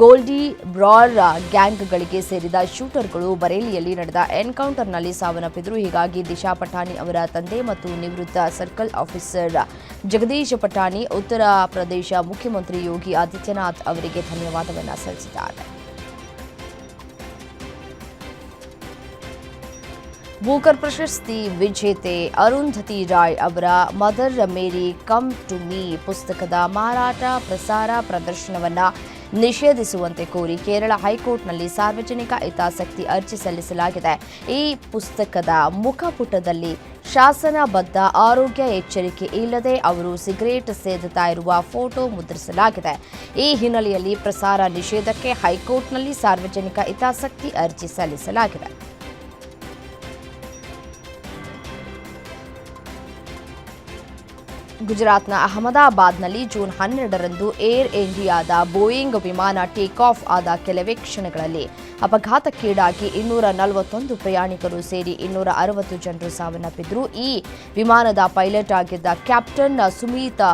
ಗೋಲ್ಡಿ ಬ್ರಾರ್ ಗ್ಯಾಂಗ್ಗಳಿಗೆ ಸೇರಿದ ಶೂಟರ್ಗಳು ಬರೇಲಿಯಲ್ಲಿ ನಡೆದ ಎನ್ಕೌಂಟರ್ನಲ್ಲಿ ಸಾವನ್ನಪ್ಪಿದ್ರು. ಹೀಗಾಗಿ ದಿಶಾ ಪಠಾಣಿ ಅವರ ತಂದೆ ಮತ್ತು ನಿವೃತ್ತ ಸರ್ಕಲ್ ಆಫೀಸರ್ ಜಗದೀಶ್ ಪಠಾಣಿ, ಉತ್ತರ ಪ್ರದೇಶ ಮುಖ್ಯಮಂತ್ರಿ ಯೋಗಿ ಆದಿತ್ಯನಾಥ್ ಅವರಿಗೆ ಧನ್ಯವಾದವನ್ನು ಸಲ್ಲಿಸಿದ್ದಾರೆ. ಬೂಕರ್ ಪ್ರಶಸ್ತಿ ವಿಜೇತೆ ಅರುಂಧತಿ ರಾಯ್ ಅವರ mother Mary come to me ಪುಸ್ತಕದ ಮಾರಾಟ ಪ್ರಸಾರ ಪ್ರದರ್ಶನವನ್ನ ನಿಷೇಧಿಸುವಂತೆ ಕೋರಿ ಕೇರಳ ಹೈಕೋರ್ಟ್ನಲ್ಲಿ ಸಾರ್ವಜನಿಕ ಹಿತಾಸಕ್ತಿ ಅರ್ಜಿ ಸಲ್ಲಿಸಲಾಗಿದೆ. ಈ ಪುಸ್ತಕದ ಮುಖಪುಟದಲ್ಲಿ ಶಾಸನಬದ್ಧ ಆರೋಗ್ಯ ಎಚ್ಚರಿಕೆ ಇಲ್ಲದೆ ಅವರು ಸಿಗರೇಟ್ ಸೇದುತ್ತಾ ಇರುವ ಫೋಟೋ ಮುದ್ರಿಸಲಾಗಿದೆ. ಈ ಹಿನ್ನೆಲೆಯಲ್ಲಿ ಪ್ರಸಾರ ನಿಷೇಧಕ್ಕೆ ಹೈಕೋರ್ಟ್ನಲ್ಲಿ ಸಾರ್ವಜನಿಕ ಹಿತಾಸಕ್ತಿ ಅರ್ಜಿ ಸಲ್ಲಿಸಲಾಗಿದೆ. ಗುಜರಾತ್ನ ಅಹಮದಾಬಾದ್ನಲ್ಲಿ ಜೂನ್ ಹನ್ನೆರಡರಂದು ಏರ್ ಇಂಡಿಯಾದ ಬೋಯಿಂಗ್ ವಿಮಾನ ಟೇಕ್ ಆಫ್ ಆದ ಕೆಲವೇ ಕ್ಷಣಗಳಲ್ಲಿ ಅಪಘಾತಕ್ಕೀಡಾಗಿ ಇನ್ನೂರ ನಲವತ್ತೊಂದು ಪ್ರಯಾಣಿಕರು ಸೇರಿ ಇನ್ನೂರ ಅರವತ್ತು ಜನರು ಸಾವನ್ನಪ್ಪಿದ್ರು. ಈ ವಿಮಾನದ ಪೈಲಟ್ ಆಗಿದ್ದ ಕ್ಯಾಪ್ಟನ್ ಸುಮೀತ್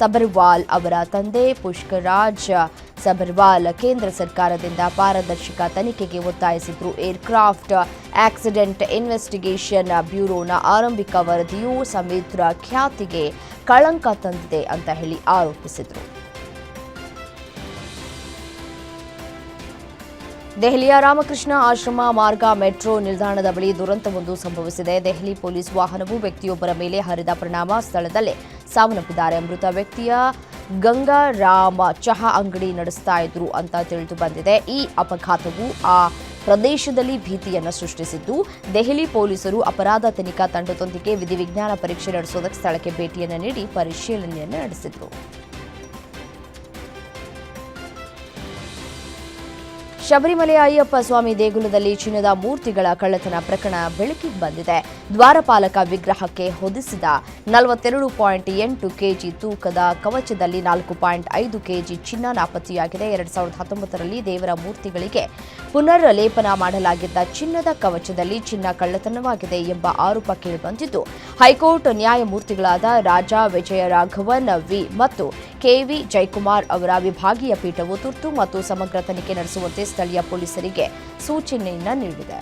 ಸಬರ್ವಾಲ್ ಅವರ ತಂದೆ ಪುಷ್ಕರಾಜ್ ಸಬರ್ವಾಲ್ ಕೇಂದ್ರ ಸರ್ಕಾರದಿಂದ ಪಾರದರ್ಶಕ ತನಿಖೆಗೆ ಒತ್ತಾಯಿಸಿದ್ರು. ಏರ್ಕ್ರಾಫ್ಟ್ ಆಕ್ಸಿಡೆಂಟ್ ಇನ್ವೆಸ್ಟಿಗೇಷನ್ ಬ್ಯೂರೋನ ಆರಂಭಿಕ ವರದಿಯು ಸಮಿತ್ರ ಖ್ಯಾತಿಗೆ ಕಳಂಕ ತಂದಿದೆ ಅಂತ ಹೇಳಿ ಆರೋಪಿಸಿದರು. ದೆಹಲಿಯ ರಾಮಕೃಷ್ಣ ಆಶ್ರಮ ಮಾರ್ಗ ಮೆಟ್ರೋ ನಿಲ್ದಾಣದ ಬಳಿ ದುರಂತವೊಂದು ಸಂಭವಿಸಿದೆ. ದೆಹಲಿ ಪೊಲೀಸ್ ವಾಹನವು ವ್ಯಕ್ತಿಯೊಬ್ಬರ ಮೇಲೆ ಹರಿದ ಪರಿಣಾಮ ಸ್ಥಳದಲ್ಲೇ ಸಾವನ್ನಪ್ಪಿದ್ದಾರೆ. ಮೃತ ವ್ಯಕ್ತಿಯ ಗಂಗಾರಾಮ ಚಹಾ ಅಂಗಡಿ ನಡೆಸ್ತಾ ಇದ್ರು ಅಂತ ತಿಳಿದು ಬಂದಿದೆ. ಈ ಅಪಘಾತವು ಆ ಪ್ರದೇಶದಲ್ಲಿ ಭೀತಿಯನ್ನು ಸೃಷ್ಟಿಸಿದ್ದು, ದೆಹಲಿ ಪೊಲೀಸರು ಅಪರಾಧ ತನಿಖಾ ತಂಡದೊಂದಿಗೆ ವಿಧಿವಿಜ್ಞಾನ ಪರೀಕ್ಷೆ ನಡೆಸೋದಕ್ಕೆ ಸ್ಥಳಕ್ಕೆ ಭೇಟಿಯನ್ನು ನೀಡಿ ಪರಿಶೀಲನೆಯನ್ನು ನಡೆಸಿದ್ರು. ಶಬರಿಮಲೆ ಅಯ್ಯಪ್ಪ ಸ್ವಾಮಿ ದೇಗುಲದಲ್ಲಿ ಚಿನ್ನದ ಮೂರ್ತಿಗಳ ಕಳ್ಳತನ ಪ್ರಕರಣ ಬೆಳಕಿಗೆ ಬಂದಿದೆ. ದ್ವಾರಪಾಲಕ ವಿಗ್ರಹಕ್ಕೆ ಹೊದಿಸಿದ ನಲವತ್ತೆರಡು ಪಾಯಿಂಟ್ ಎಂಟು ಕೆಜಿ ತೂಕದ ಕವಚದಲ್ಲಿ ನಾಲ್ಕು ಪಾಯಿಂಟ್ ಐದು ಕೆಜಿ ಚಿನ್ನ ನಾಪತ್ತೆಯಾಗಿದೆ. ಎರಡ್ ಸಾವಿರದ ಹತ್ತೊಂಬತ್ತರಲ್ಲಿ ದೇವರ ಮೂರ್ತಿಗಳಿಗೆ ಪುನರ್ ಲೇಪನ ಮಾಡಲಾಗಿದ್ದ ಚಿನ್ನದ ಕವಚದಲ್ಲಿ ಚಿನ್ನ ಕಳ್ಳತನವಾಗಿದೆ ಎಂಬ ಆರೋಪ ಕೇಳಿಬಂದಿದ್ದು, ಹೈಕೋರ್ಟ್ ನ್ಯಾಯಮೂರ್ತಿಗಳಾದ ರಾಜಾ ವಿಜಯ ರಾಘವನ್ ವಿ ಮತ್ತು ಕೆವಿ ಜಯಕುಮಾರ್ ಅವರ ವಿಭಾಗೀಯ ಪೀಠವು ತುರ್ತು ಮತ್ತು ಸಮಗ್ರ ತನಿಖೆ ನಡೆಸುವಂತೆ ಸ್ಥಳೀಯ ಪೊಲೀಸರಿಗೆ ಸೂಚನೆಯನ್ನು ನೀಡಿದೆ.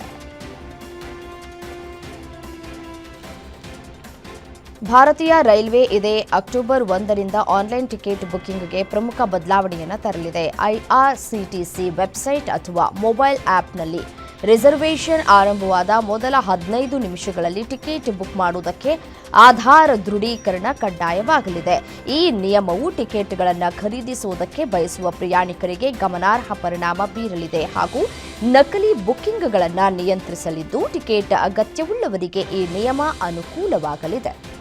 ಭಾರತೀಯ ರೈಲ್ವೆ ಇದೇ ಅಕ್ಟೋಬರ್ ಒಂದರಿಂದ ಆನ್ಲೈನ್ ಟಿಕೆಟ್ ಬುಕಿಂಗ್ಗೆ ಪ್ರಮುಖ ಬದಲಾವಣೆಯನ್ನು ತರಲಿದೆ. ಐಆರ್ಸಿಟಿಸಿ ವೆಬ್ಸೈಟ್ ಅಥವಾ ಮೊಬೈಲ್ ಆಪ್ನಲ್ಲಿ ರಿಸರ್ವೇಷನ್ ಆರಂಭವಾದ ಮೊದಲ ಹದಿನೈದು ನಿಮಿಷಗಳಲ್ಲಿ ಟಿಕೆಟ್ ಬುಕ್ ಮಾಡುವುದಕ್ಕೆ ಆಧಾರ್ ದೃಢೀಕರಣ ಕಡ್ಡಾಯವಾಗಲಿದೆ. ಈ ನಿಯಮವು ಟಿಕೆಟ್ಗಳನ್ನು ಖರೀದಿಸುವುದಕ್ಕೆ ಬಯಸುವ ಪ್ರಯಾಣಿಕರಿಗೆ ಗಮನಾರ್ಹ ಪರಿಣಾಮ ಬೀರಲಿದೆ ಹಾಗೂ ನಕಲಿ ಬುಕ್ಕಿಂಗ್ಗಳನ್ನು ನಿಯಂತ್ರಿಸಲಿದ್ದು, ಟಿಕೆಟ್ ಅಗತ್ಯವುಳ್ಳವರಿಗೆ ಈ ನಿಯಮ ಅನುಕೂಲವಾಗಲಿದೆ.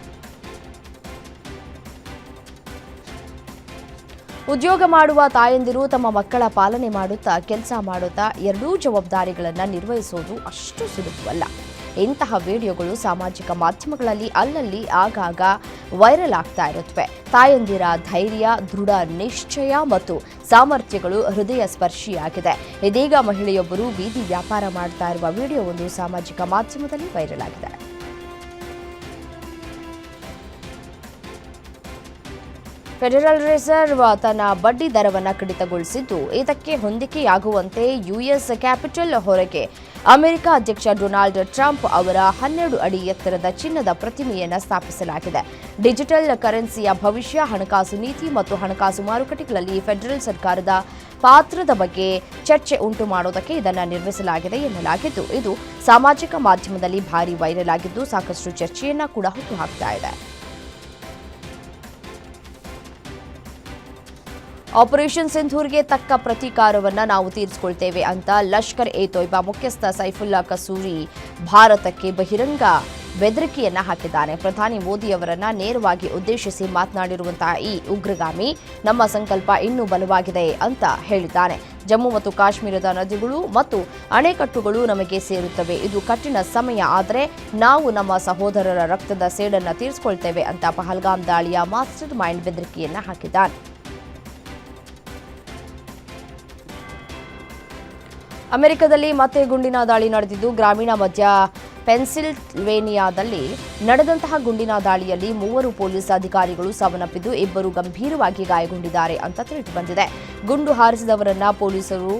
ಉದ್ಯೋಗ ಮಾಡುವ ತಾಯಂದಿರು ತಮ್ಮ ಮಕ್ಕಳ ಪಾಲನೆ ಮಾಡುತ್ತಾ, ಕೆಲಸ ಮಾಡುತ್ತಾ ಎರಡೂ ಜವಾಬ್ದಾರಿಗಳನ್ನು ನಿರ್ವಹಿಸುವುದು ಅಷ್ಟು ಸುಲಭವಲ್ಲ. ಇಂತಹ ವಿಡಿಯೋಗಳು ಸಾಮಾಜಿಕ ಮಾಧ್ಯಮಗಳಲ್ಲಿ ಅಲ್ಲಲ್ಲಿ ಆಗಾಗ ವೈರಲ್ ಆಗ್ತಾ ಇರುತ್ತವೆ ತಾಯಂದಿರ ಧೈರ್ಯ, ದೃಢ ನಿಶ್ಚಯ ಮತ್ತು ಸಾಮರ್ಥ್ಯಗಳು ಹೃದಯ ಸ್ಪರ್ಶಿಯಾಗಿದೆ. ಇದೀಗ ಮಹಿಳೆಯೊಬ್ಬರು ಬೀದಿ ವ್ಯಾಪಾರ ಮಾಡ್ತಾ ಇರುವ ವಿಡಿಯೋ ಒಂದು ಸಾಮಾಜಿಕ ಮಾಧ್ಯಮದಲ್ಲಿ ವೈರಲ್ ಆಗಿದೆ. ಫೆಡರಲ್ ರಿಸರ್ವ್ ತನ್ನ ಬಡ್ಡಿ ದರವನ್ನು ಕಡಿತಗೊಳಿಸಿದ್ದು, ಇದಕ್ಕೆ ಹೊಂದಿಕೆಯಾಗುವಂತೆ ಯುಎಸ್ ಕ್ಯಾಪಿಟಲ್ ಹೊರಗೆ ಅಮೆರಿಕ ಅಧ್ಯಕ್ಷ ಡೊನಾಲ್ಡ್ ಟ್ರಂಪ್ ಅವರ ಹನ್ನೆರಡು ಅಡಿ ಎತ್ತರದ ಚಿನ್ನದ ಪ್ರತಿಮೆಯನ್ನು ಸ್ಥಾಪಿಸಲಾಗಿದೆ. ಡಿಜಿಟಲ್ ಕರೆನ್ಸಿಯ ಭವಿಷ್ಯ, ಹಣಕಾಸು ನೀತಿ ಮತ್ತು ಹಣಕಾಸು ಮಾರುಕಟ್ಟೆಗಳಲ್ಲಿ ಫೆಡರಲ್ ಸರ್ಕಾರದ ಪಾತ್ರದ ಬಗ್ಗೆ ಚರ್ಚೆ ಉಂಟು ಮಾಡೋದಕ್ಕೆ ಇದನ್ನು ನಿರ್ಮಿಸಲಾಗಿದೆ ಎನ್ನಲಾಗಿದ್ದು, ಇದು ಸಾಮಾಜಿಕ ಮಾಧ್ಯಮದಲ್ಲಿ ಭಾರೀ ವೈರಲ್ ಆಗಿದ್ದು ಸಾಕಷ್ಟು ಚರ್ಚೆಯನ್ನ ಕೂಡ ಹುಟ್ಟುಹಾಕ್ತಾ ಇದೆ. ಆಪರೇಷನ್ ಸಿಂಧೂರ್ಗೆ ತಕ್ಕ ಪ್ರತೀಕಾರವನ್ನು ನಾವು ತೀರಿಸಿಕೊಳ್ತೇವೆ ಅಂತ ಲಷ್ಕರ್ ಎ ತೊಯ್ಬಾ ಮುಖ್ಯಸ್ಥ ಸೈಫುಲ್ಲಾ ಕಸೂರಿ ಭಾರತಕ್ಕೆ ಬಹಿರಂಗ ಬೆದರಿಕೆಯನ್ನ ಹಾಕಿದ್ದಾನೆ ಪ್ರಧಾನಿ ಮೋದಿ ಅವರನ್ನು ನೇರವಾಗಿ ಉದ್ದೇಶಿಸಿ ಮಾತನಾಡಿರುವಂತಹ ಈ ಉಗ್ರಗಾಮಿ ನಮ್ಮ ಸಂಕಲ್ಪ ಇನ್ನೂ ಬಲವಾಗಿದೆ ಅಂತ ಹೇಳಿದ್ದಾನೆ ಜಮ್ಮು ಮತ್ತು ಕಾಶ್ಮೀರದ ನದಿಗಳು ಮತ್ತು ಅಣೆಕಟ್ಟುಗಳು ನಮಗೆ ಸೇರುತ್ತವೆ. ಇದು ಕಠಿಣ ಸಮಯ, ಆದರೆ ನಾವು ನಮ್ಮ ಸಹೋದರರ ರಕ್ತದ ಸೇಡನ್ನ ತೀರಿಸಿಕೊಳ್ತೇವೆ ಅಂತ ಪಹಲ್ಗಾಮ್ ದಾಳಿಯ ಮಾಸ್ಟರ್ ಮೈಂಡ್ ಬೆದರಿಕೆಯನ್ನ ಹಾಕಿದ್ದಾನೆ. ಅಮೆರಿಕದಲ್ಲಿ ಮತ್ತೆ ಗುಂಡಿನ ದಾಳಿ ನಡೆದಿದ್ದು, ಗ್ರಾಮೀಣ ಮಧ್ಯ ಪೆನ್ಸಿಲ್ವೇನಿಯಾದಲ್ಲಿ ನಡೆದಂತಹ ಗುಂಡಿನ ದಾಳಿಯಲ್ಲಿ ಮೂವರು ಪೊಲೀಸ್ ಅಧಿಕಾರಿಗಳು ಸಾವನ್ನಪ್ಪಿದ್ದು, ಇಬ್ಬರು ಗಂಭೀರವಾಗಿ ಗಾಯಗೊಂಡಿದ್ದಾರೆ ಅಂತ ತಿಳಿದು ಬಂದಿದೆ. ಗುಂಡು ಹಾರಿಸಿದವರನ್ನ ಪೊಲೀಸರು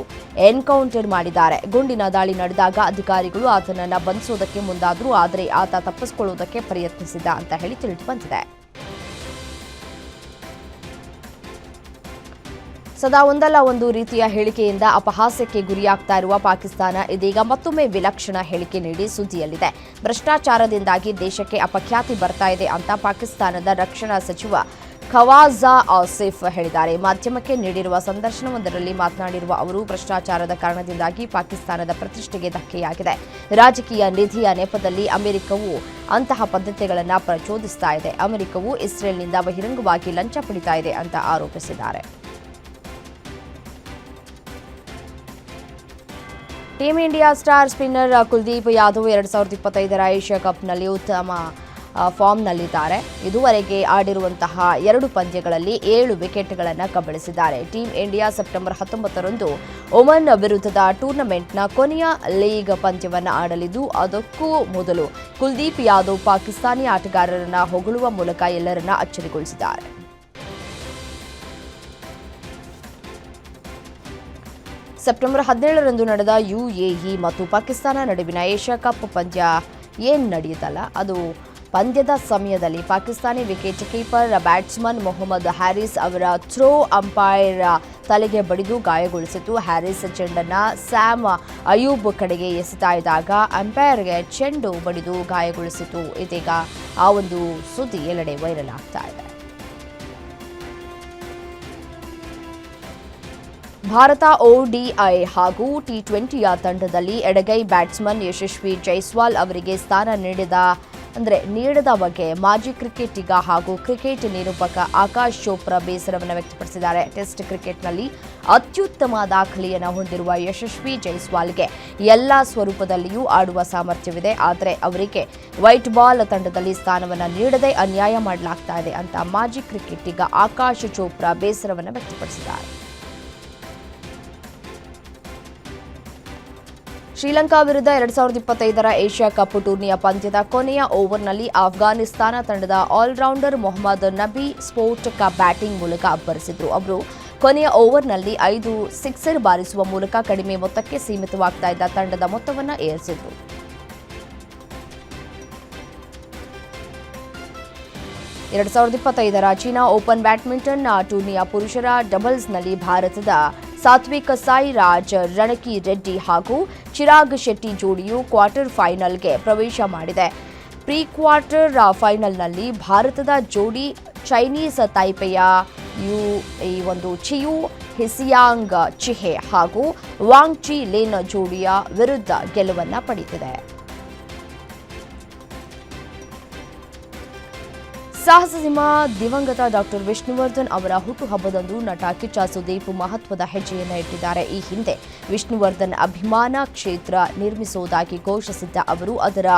ಎನ್ಕೌಂಟರ್ ಮಾಡಿದ್ದಾರೆ. ಗುಂಡಿನ ದಾಳಿ ನಡೆದಾಗ ಅಧಿಕಾರಿಗಳು ಆತನನ್ನ ಬಂಧಿಸೋದಕ್ಕೆ ಮುಂದಾದರೂ, ಆದರೆ ಆತ ತಪ್ಪಿಸಿಕೊಳ್ಳುವುದಕ್ಕೆ ಪ್ರಯತ್ನಿಸಿದ ಅಂತ ಹೇಳಿ ತಿಳಿದು ಬಂದಿದೆ. ಸದಾ ಒಂದಲ್ಲ ಒಂದು ರೀತಿಯ ಹೇಳಿಕೆಯಿಂದ ಅಪಹಾಸ್ಯಕ್ಕೆ ಗುರಿಯಾಗ್ತಾ ಇರುವ ಪಾಕಿಸ್ತಾನ ಇದೀಗ ಮತ್ತೊಮ್ಮೆ ವಿಲಕ್ಷಣ ಹೇಳಿಕೆ ನೀಡಿ ಸುದ್ದಿಯಲ್ಲಿದೆ. ಭ್ರಷ್ಟಾಚಾರದಿಂದಾಗಿ ದೇಶಕ್ಕೆ ಅಪಖ್ಯಾತಿ ಬರ್ತಾ ಇದೆ ಅಂತ ಪಾಕಿಸ್ತಾನದ ರಕ್ಷಣಾ ಸಚಿವ ಖವಾಜಾ ಆಸಿಫ್ ಹೇಳಿದ್ದಾರೆ. ಮಾಧ್ಯಮಕ್ಕೆ ನೀಡಿರುವ ಸಂದರ್ಶನವೊಂದರಲ್ಲಿ ಮಾತನಾಡಿರುವ ಅವರು, ಭ್ರಷ್ಟಾಚಾರದ ಕಾರಣದಿಂದಾಗಿ ಪಾಕಿಸ್ತಾನದ ಪ್ರತಿಷ್ಠೆಗೆ ಧಕ್ಕೆಯಾಗಿದೆ. ರಾಜಕೀಯ ನಿಧಿಯ ನೆಪದಲ್ಲಿ ಅಮೆರಿಕವು ಅಂತಹ ಪದ್ಧತಿಗಳನ್ನು ಪ್ರಚೋದಿಸ್ತಾ ಇದೆ. ಅಮೆರಿಕವು ಇಸ್ರೇಲ್ನಿಂದ ಬಹಿರಂಗವಾಗಿ ಲಂಚ ಪಡಿತಾ ಇದೆ ಅಂತ ಆರೋಪಿಸಿದ್ದಾರೆ. Team India star spinner Kuldeep Yadav ಎರಡ್ ಸಾವಿರದ ಇಪ್ಪತ್ತೈದರ ಏಷ್ಯಾ ಕಪ್ನಲ್ಲಿ ಉತ್ತಮ ಫಾರ್ಮ್ನಲ್ಲಿದ್ದಾರೆ. ಇದುವರೆಗೆ ಆಡಿರುವಂತಹ ಎರಡು ಪಂದ್ಯಗಳಲ್ಲಿ ಏಳು ವಿಕೆಟ್ಗಳನ್ನು ಕಬಳಿಸಿದ್ದಾರೆ. ಟೀಂ ಇಂಡಿಯಾ ಸೆಪ್ಟೆಂಬರ್ ಹತ್ತೊಂಬತ್ತರಂದು ಒಮನ್ ವಿರುದ್ಧದ ಟೂರ್ನಮೆಂಟ್ನ ಕೊನೆಯ ಲೀಗ್ ಪಂದ್ಯವನ್ನು ಆಡಲಿದ್ದು, ಅದಕ್ಕೂ ಮೊದಲು ಕುಲ್ದೀಪ್ ಯಾದವ್ ಪಾಕಿಸ್ತಾನಿ ಆಟಗಾರರನ್ನು ಹೊಗಳುವ ಮೂಲಕ ಎಲ್ಲರನ್ನ ಅಚ್ಚರಿಗೊಳಿಸಿದ್ದಾರೆ. ಸೆಪ್ಟೆಂಬರ್ ಹದಿನೇಳರಂದು ನಡೆದ ಯುಎಇ ಮತ್ತು ಪಾಕಿಸ್ತಾನ ನಡುವಿನ ಏಷ್ಯಾ ಕಪ್ ಪಂದ್ಯ ಏನು ನಡೆಯುತ್ತಲ್ಲ? ಅದು ಪಂದ್ಯದ ಸಮಯದಲ್ಲಿ Pakistani wicket keeper batsman Mohammad Haris ಅವರ ಥ್ರೋ ಅಂಪೈರ್ ತಲೆಗೆ ಬಡಿದು ಗಾಯಗೊಳಿಸಿತು. ಹ್ಯಾರಿಸ್ ಚೆಂಡನ್ನು ಸ್ಯಾಮ್ ಅಯೂಬ್ ಕಡೆಗೆ ಎಸೆತಾ ಇದ್ದಾಗ ಅಂಪೈರ್ಗೆ ಚೆಂಡು ಬಡಿದು ಗಾಯಗೊಳಿಸಿತು. ಇದೀಗ ಆ ಒಂದು ಸುದ್ದಿ ಎಲ್ಲೆಡೆ ವೈರಲ್ ಆಗ್ತಾ ಇದೆ. ಭಾರತ ಒಡಿಐ ಹಾಗೂ ಟಿ ಟ್ವೆಂಟಿಯ ತಂಡದಲ್ಲಿ ಎಡಗೈ ಬ್ಯಾಟ್ಸ್ಮನ್ ಯಶಸ್ವಿ ಜೈಸ್ವಾಲ್ ಅವರಿಗೆ ಸ್ಥಾನ ನೀಡಿದ, ಅಂದರೆ ನೀಡದ ಬಗ್ಗೆ ಮಾಜಿ ಕ್ರಿಕೆಟಿಗ ಹಾಗೂ ಕ್ರಿಕೆಟ್ ನಿರೂಪಕ ಆಕಾಶ್ ಚೋಪ್ರಾ ಬೇಸರವನ್ನು ವ್ಯಕ್ತಪಡಿಸಿದ್ದಾರೆ. ಟೆಸ್ಟ್ ಕ್ರಿಕೆಟ್ನಲ್ಲಿ ಅತ್ಯುತ್ತಮ ದಾಖಲೆಯನ್ನು ಹೊಂದಿರುವ ಯಶಸ್ವಿ ಜೈಸ್ವಾಲ್ಗೆ ಎಲ್ಲ ಸ್ವರೂಪದಲ್ಲಿಯೂ ಆಡುವ ಸಾಮರ್ಥ್ಯವಿದೆ. ಆದರೆ ಅವರಿಗೆ ವೈಟ್ ಬಾಲ್ ತಂಡದಲ್ಲಿ ಸ್ಥಾನವನ್ನು ನೀಡದೆ ಅನ್ಯಾಯ ಮಾಡಲಾಗ್ತಾ ಇದೆ ಅಂತ ಮಾಜಿ ಕ್ರಿಕೆಟಿಗ ಆಕಾಶ್ ಚೋಪ್ರಾ ಬೇಸರವನ್ನು ವ್ಯಕ್ತಪಡಿಸಿದ್ದಾರೆ. ಶ್ರೀಲಂಕಾ ವಿರುದ್ಧ ಎರಡ್ ಸಾವಿರದ ಇಪ್ಪತ್ತೈದರ ಏಷ್ಯಾ ಕಪ್ ಟೂರ್ನಿಯ ಪಂದ್ಯದ ಕೊನೆಯ ಓವರ್ನಲ್ಲಿ ಆಫ್ಘಾನಿಸ್ತಾನ ತಂಡದ ಆಲ್ರೌಂಡರ್ ಮೊಹಮ್ಮದ್ ನಬಿ ಸ್ಫೋಟಕ ಬ್ಯಾಟಿಂಗ್ ಮೂಲಕ ಅಬ್ಬರಿಸಿದ್ರು. ಅವರು ಕೊನೆಯ ಓವರ್ನಲ್ಲಿ ಐದು ಸಿಕ್ಸರ್ ಬಾರಿಸುವ ಮೂಲಕ ಕಡಿಮೆ ಮೊತ್ತಕ್ಕೆ ಸೀಮಿತವಾಗ್ತಾ ಇದ್ದ ತಂಡದ ಮೊತ್ತವನ್ನು ಏರಿಸಿದ್ರು. ಎರಡ್ ಸಾವಿರದ ಇಪ್ಪತ್ತೈದರ ಚೀನಾ ಓಪನ್ ಬ್ಯಾಡ್ಮಿಂಟನ್ ಟೂರ್ನಿಯ ಪುರುಷರ ಡಬಲ್ಸ್ನಲ್ಲಿ ಭಾರತದ ಸಾತ್ವಿಕ್ ಸಾಯಿರಾಜ್, ರಣಕಿ ರೆಡ್ಡಿ ಹಾಗೂ ಚಿರಾಗ್ ಶೆಟ್ಟಿ ಜೋಡಿಯು ಕ್ವಾರ್ಟರ್ ಫೈನಲ್ಗೆ ಪ್ರವೇಶ ಮಾಡಿದೆ. ಪ್ರೀ ಕ್ವಾರ್ಟರ್ ಫೈನಲ್ನಲ್ಲಿ ಭಾರತದ ಜೋಡಿ ಚೈನೀಸ್ ತೈಪೆಯ ಯು ಈ ಒಂದು ಚಿಯು, ಹಿಸಿಯಾಂಗ್ ಚಿಹೆ ಹಾಗೂ ವಾಂಗ್ ಚಿ ಲೇನ್ ಜೋಡಿಯ ವಿರುದ್ಧ ಗೆಲುವನ್ನು ಪಡೆದಿದೆ. ಸಾಹಸ ಸಿಂಹ ದಿವಂಗತ ಡಾಕ್ಟರ್ ವಿಷ್ಣುವರ್ಧನ್ ಅವರ ಹುಟ್ಟುಹಬ್ಬದಂದು ನಟ ಕಿಚ್ಚ ಸುದೀಪ್ ಮಹತ್ವದ ಹೆಜ್ಜೆಯನ್ನು ಇಟ್ಟಿದ್ದಾರೆ. ಈ ಹಿಂದೆ ವಿಷ್ಣುವರ್ಧನ್ ಅಭಿಮಾನ ಕ್ಷೇತ್ರ ನಿರ್ಮಿಸುವುದಾಗಿ ಘೋಷಿಸಿದ್ದ ಅವರು ಅದರ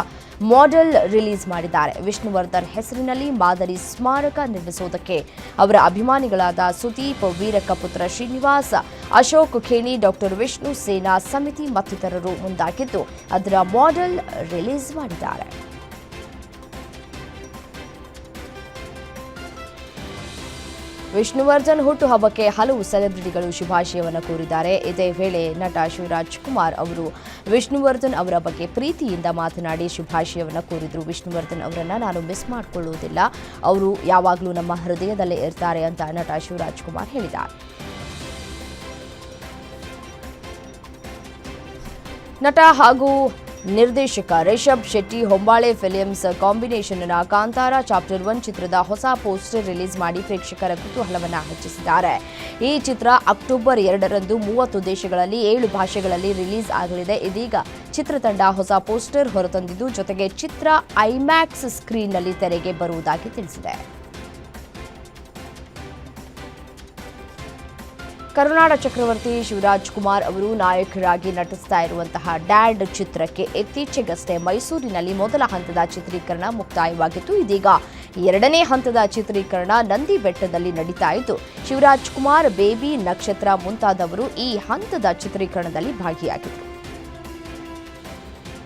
ಮಾಡೆಲ್ ರಿಲೀಸ್ ಮಾಡಿದ್ದಾರೆ. ವಿಷ್ಣುವರ್ಧನ್ ಹೆಸರಿನಲ್ಲಿ ಮಾದರಿ ಸ್ಮಾರಕ ನಿರ್ಮಿಸುವುದಕ್ಕೆ ಅವರ ಅಭಿಮಾನಿಗಳಾದ ಸುದೀಪ್ ವೀರಕ್ಕ ಪುತ್ರ ಶ್ರೀನಿವಾಸ್, ಅಶೋಕ್ ಖೇಣಿ, ಡಾಕ್ಟರ್ ವಿಷ್ಣು ಸೇನಾ ಸಮಿತಿ ಮತ್ತಿತರರು ಮುಂದಾಗಿದ್ದು ಅದರ ಮಾಡೆಲ್ ರಿಲೀಸ್ ಮಾಡಿದ್ದಾರೆ. ವಿಷ್ಣುವರ್ಧನ್ ಹುಟ್ಟುಹಬ್ಬಕ್ಕೆ ಹಲವು ಸೆಲೆಬ್ರಿಟಿಗಳು ಶುಭಾಶಯವನ್ನು ಕೋರಿದ್ದಾರೆ. ಇದೇ ವೇಳೆ ನಟ ಶಿವರಾಜ್ ಕುಮಾರ್ ಅವರು ವಿಷ್ಣುವರ್ಧನ್ ಅವರ ಬಗ್ಗೆ ಪ್ರೀತಿಯಿಂದ ಮಾತನಾಡಿ ಶುಭಾಶಯವನ್ನು ಕೋರಿದರು. ವಿಷ್ಣುವರ್ಧನ್ ಅವರನ್ನು ನಾನು ಮಿಸ್ ಮಾಡಿಕೊಳ್ಳುವುದಿಲ್ಲ. ಅವರು ಯಾವಾಗಲೂ ನಮ್ಮ ಹೃದಯದಲ್ಲೇ ಇರ್ತಾರೆ ಅಂತ ನಟ ಶಿವರಾಜ್ ಕುಮಾರ್ ಹೇಳಿದ್ದಾರೆ. ನಟ ಹಾಗೂ ನಿರ್ದೇಶಕ ರಿಷಬ್ ಶೆಟ್ಟಿ ಹೊಂಬಾಳೆ ಫಿಲಿಮ್ಸ್ ಕಾಂಬಿನೇಷನ್ನ ಕಾಂತಾರ ಚಾಪ್ಟರ್ ಒನ್ ಚಿತ್ರದ ಹೊಸ ಪೋಸ್ಟರ್ ರಿಲೀಸ್ ಮಾಡಿ ಪ್ರೇಕ್ಷಕರ ಕುತೂಹಲವನ್ನು ಹೆಚ್ಚಿಸಿದ್ದಾರೆ. ಈ ಚಿತ್ರ ಅಕ್ಟೋಬರ್ ಎರಡರಂದು ಮೂವತ್ತು ದೇಶಗಳಲ್ಲಿ ಏಳು ಭಾಷೆಗಳಲ್ಲಿ ರಿಲೀಸ್ ಆಗಲಿದೆ. ಇದೀಗ ಚಿತ್ರತಂಡ ಹೊಸ ಪೋಸ್ಟರ್ ಹೊರತಂದಿದ್ದು, ಜೊತೆಗೆ ಚಿತ್ರ ಐಮ್ಯಾಕ್ಸ್ ಸ್ಕ್ರೀನ್ನಲ್ಲಿ ತೆರೆಗೆ ಬರುವುದಾಗಿ ತಿಳಿಸಿದೆ. ಕರುನಾಡ ಚಕ್ರವರ್ತಿ ಶಿವರಾಜ್ ಕುಮಾರ್ ಅವರು ನಾಯಕರಾಗಿ ನಟಿಸ್ತಾ ಇರುವಂತಹ ಡ್ಯಾಡ್ ಚಿತ್ರಕ್ಕೆ ಇತ್ತೀಚೆಗಷ್ಟೇ ಮೈಸೂರಿನಲ್ಲಿ ಮೊದಲ ಹಂತದ ಚಿತ್ರೀಕರಣ ಮುಕ್ತಾಯವಾಗಿತ್ತು. ಇದೀಗ ಎರಡನೇ ಹಂತದ ಚಿತ್ರೀಕರಣ ನಂದಿ ಬೆಟ್ಟದಲ್ಲಿ ನಡೀತಾ ಇದ್ದು, ಶಿವರಾಜ್ ಕುಮಾರ್, ಬೇಬಿ ನಕ್ಷತ್ರ ಮುಂತಾದವರು ಈ ಹಂತದ ಚಿತ್ರೀಕರಣದಲ್ಲಿ ಭಾಗಿಯಾಗಿದ್ದರು.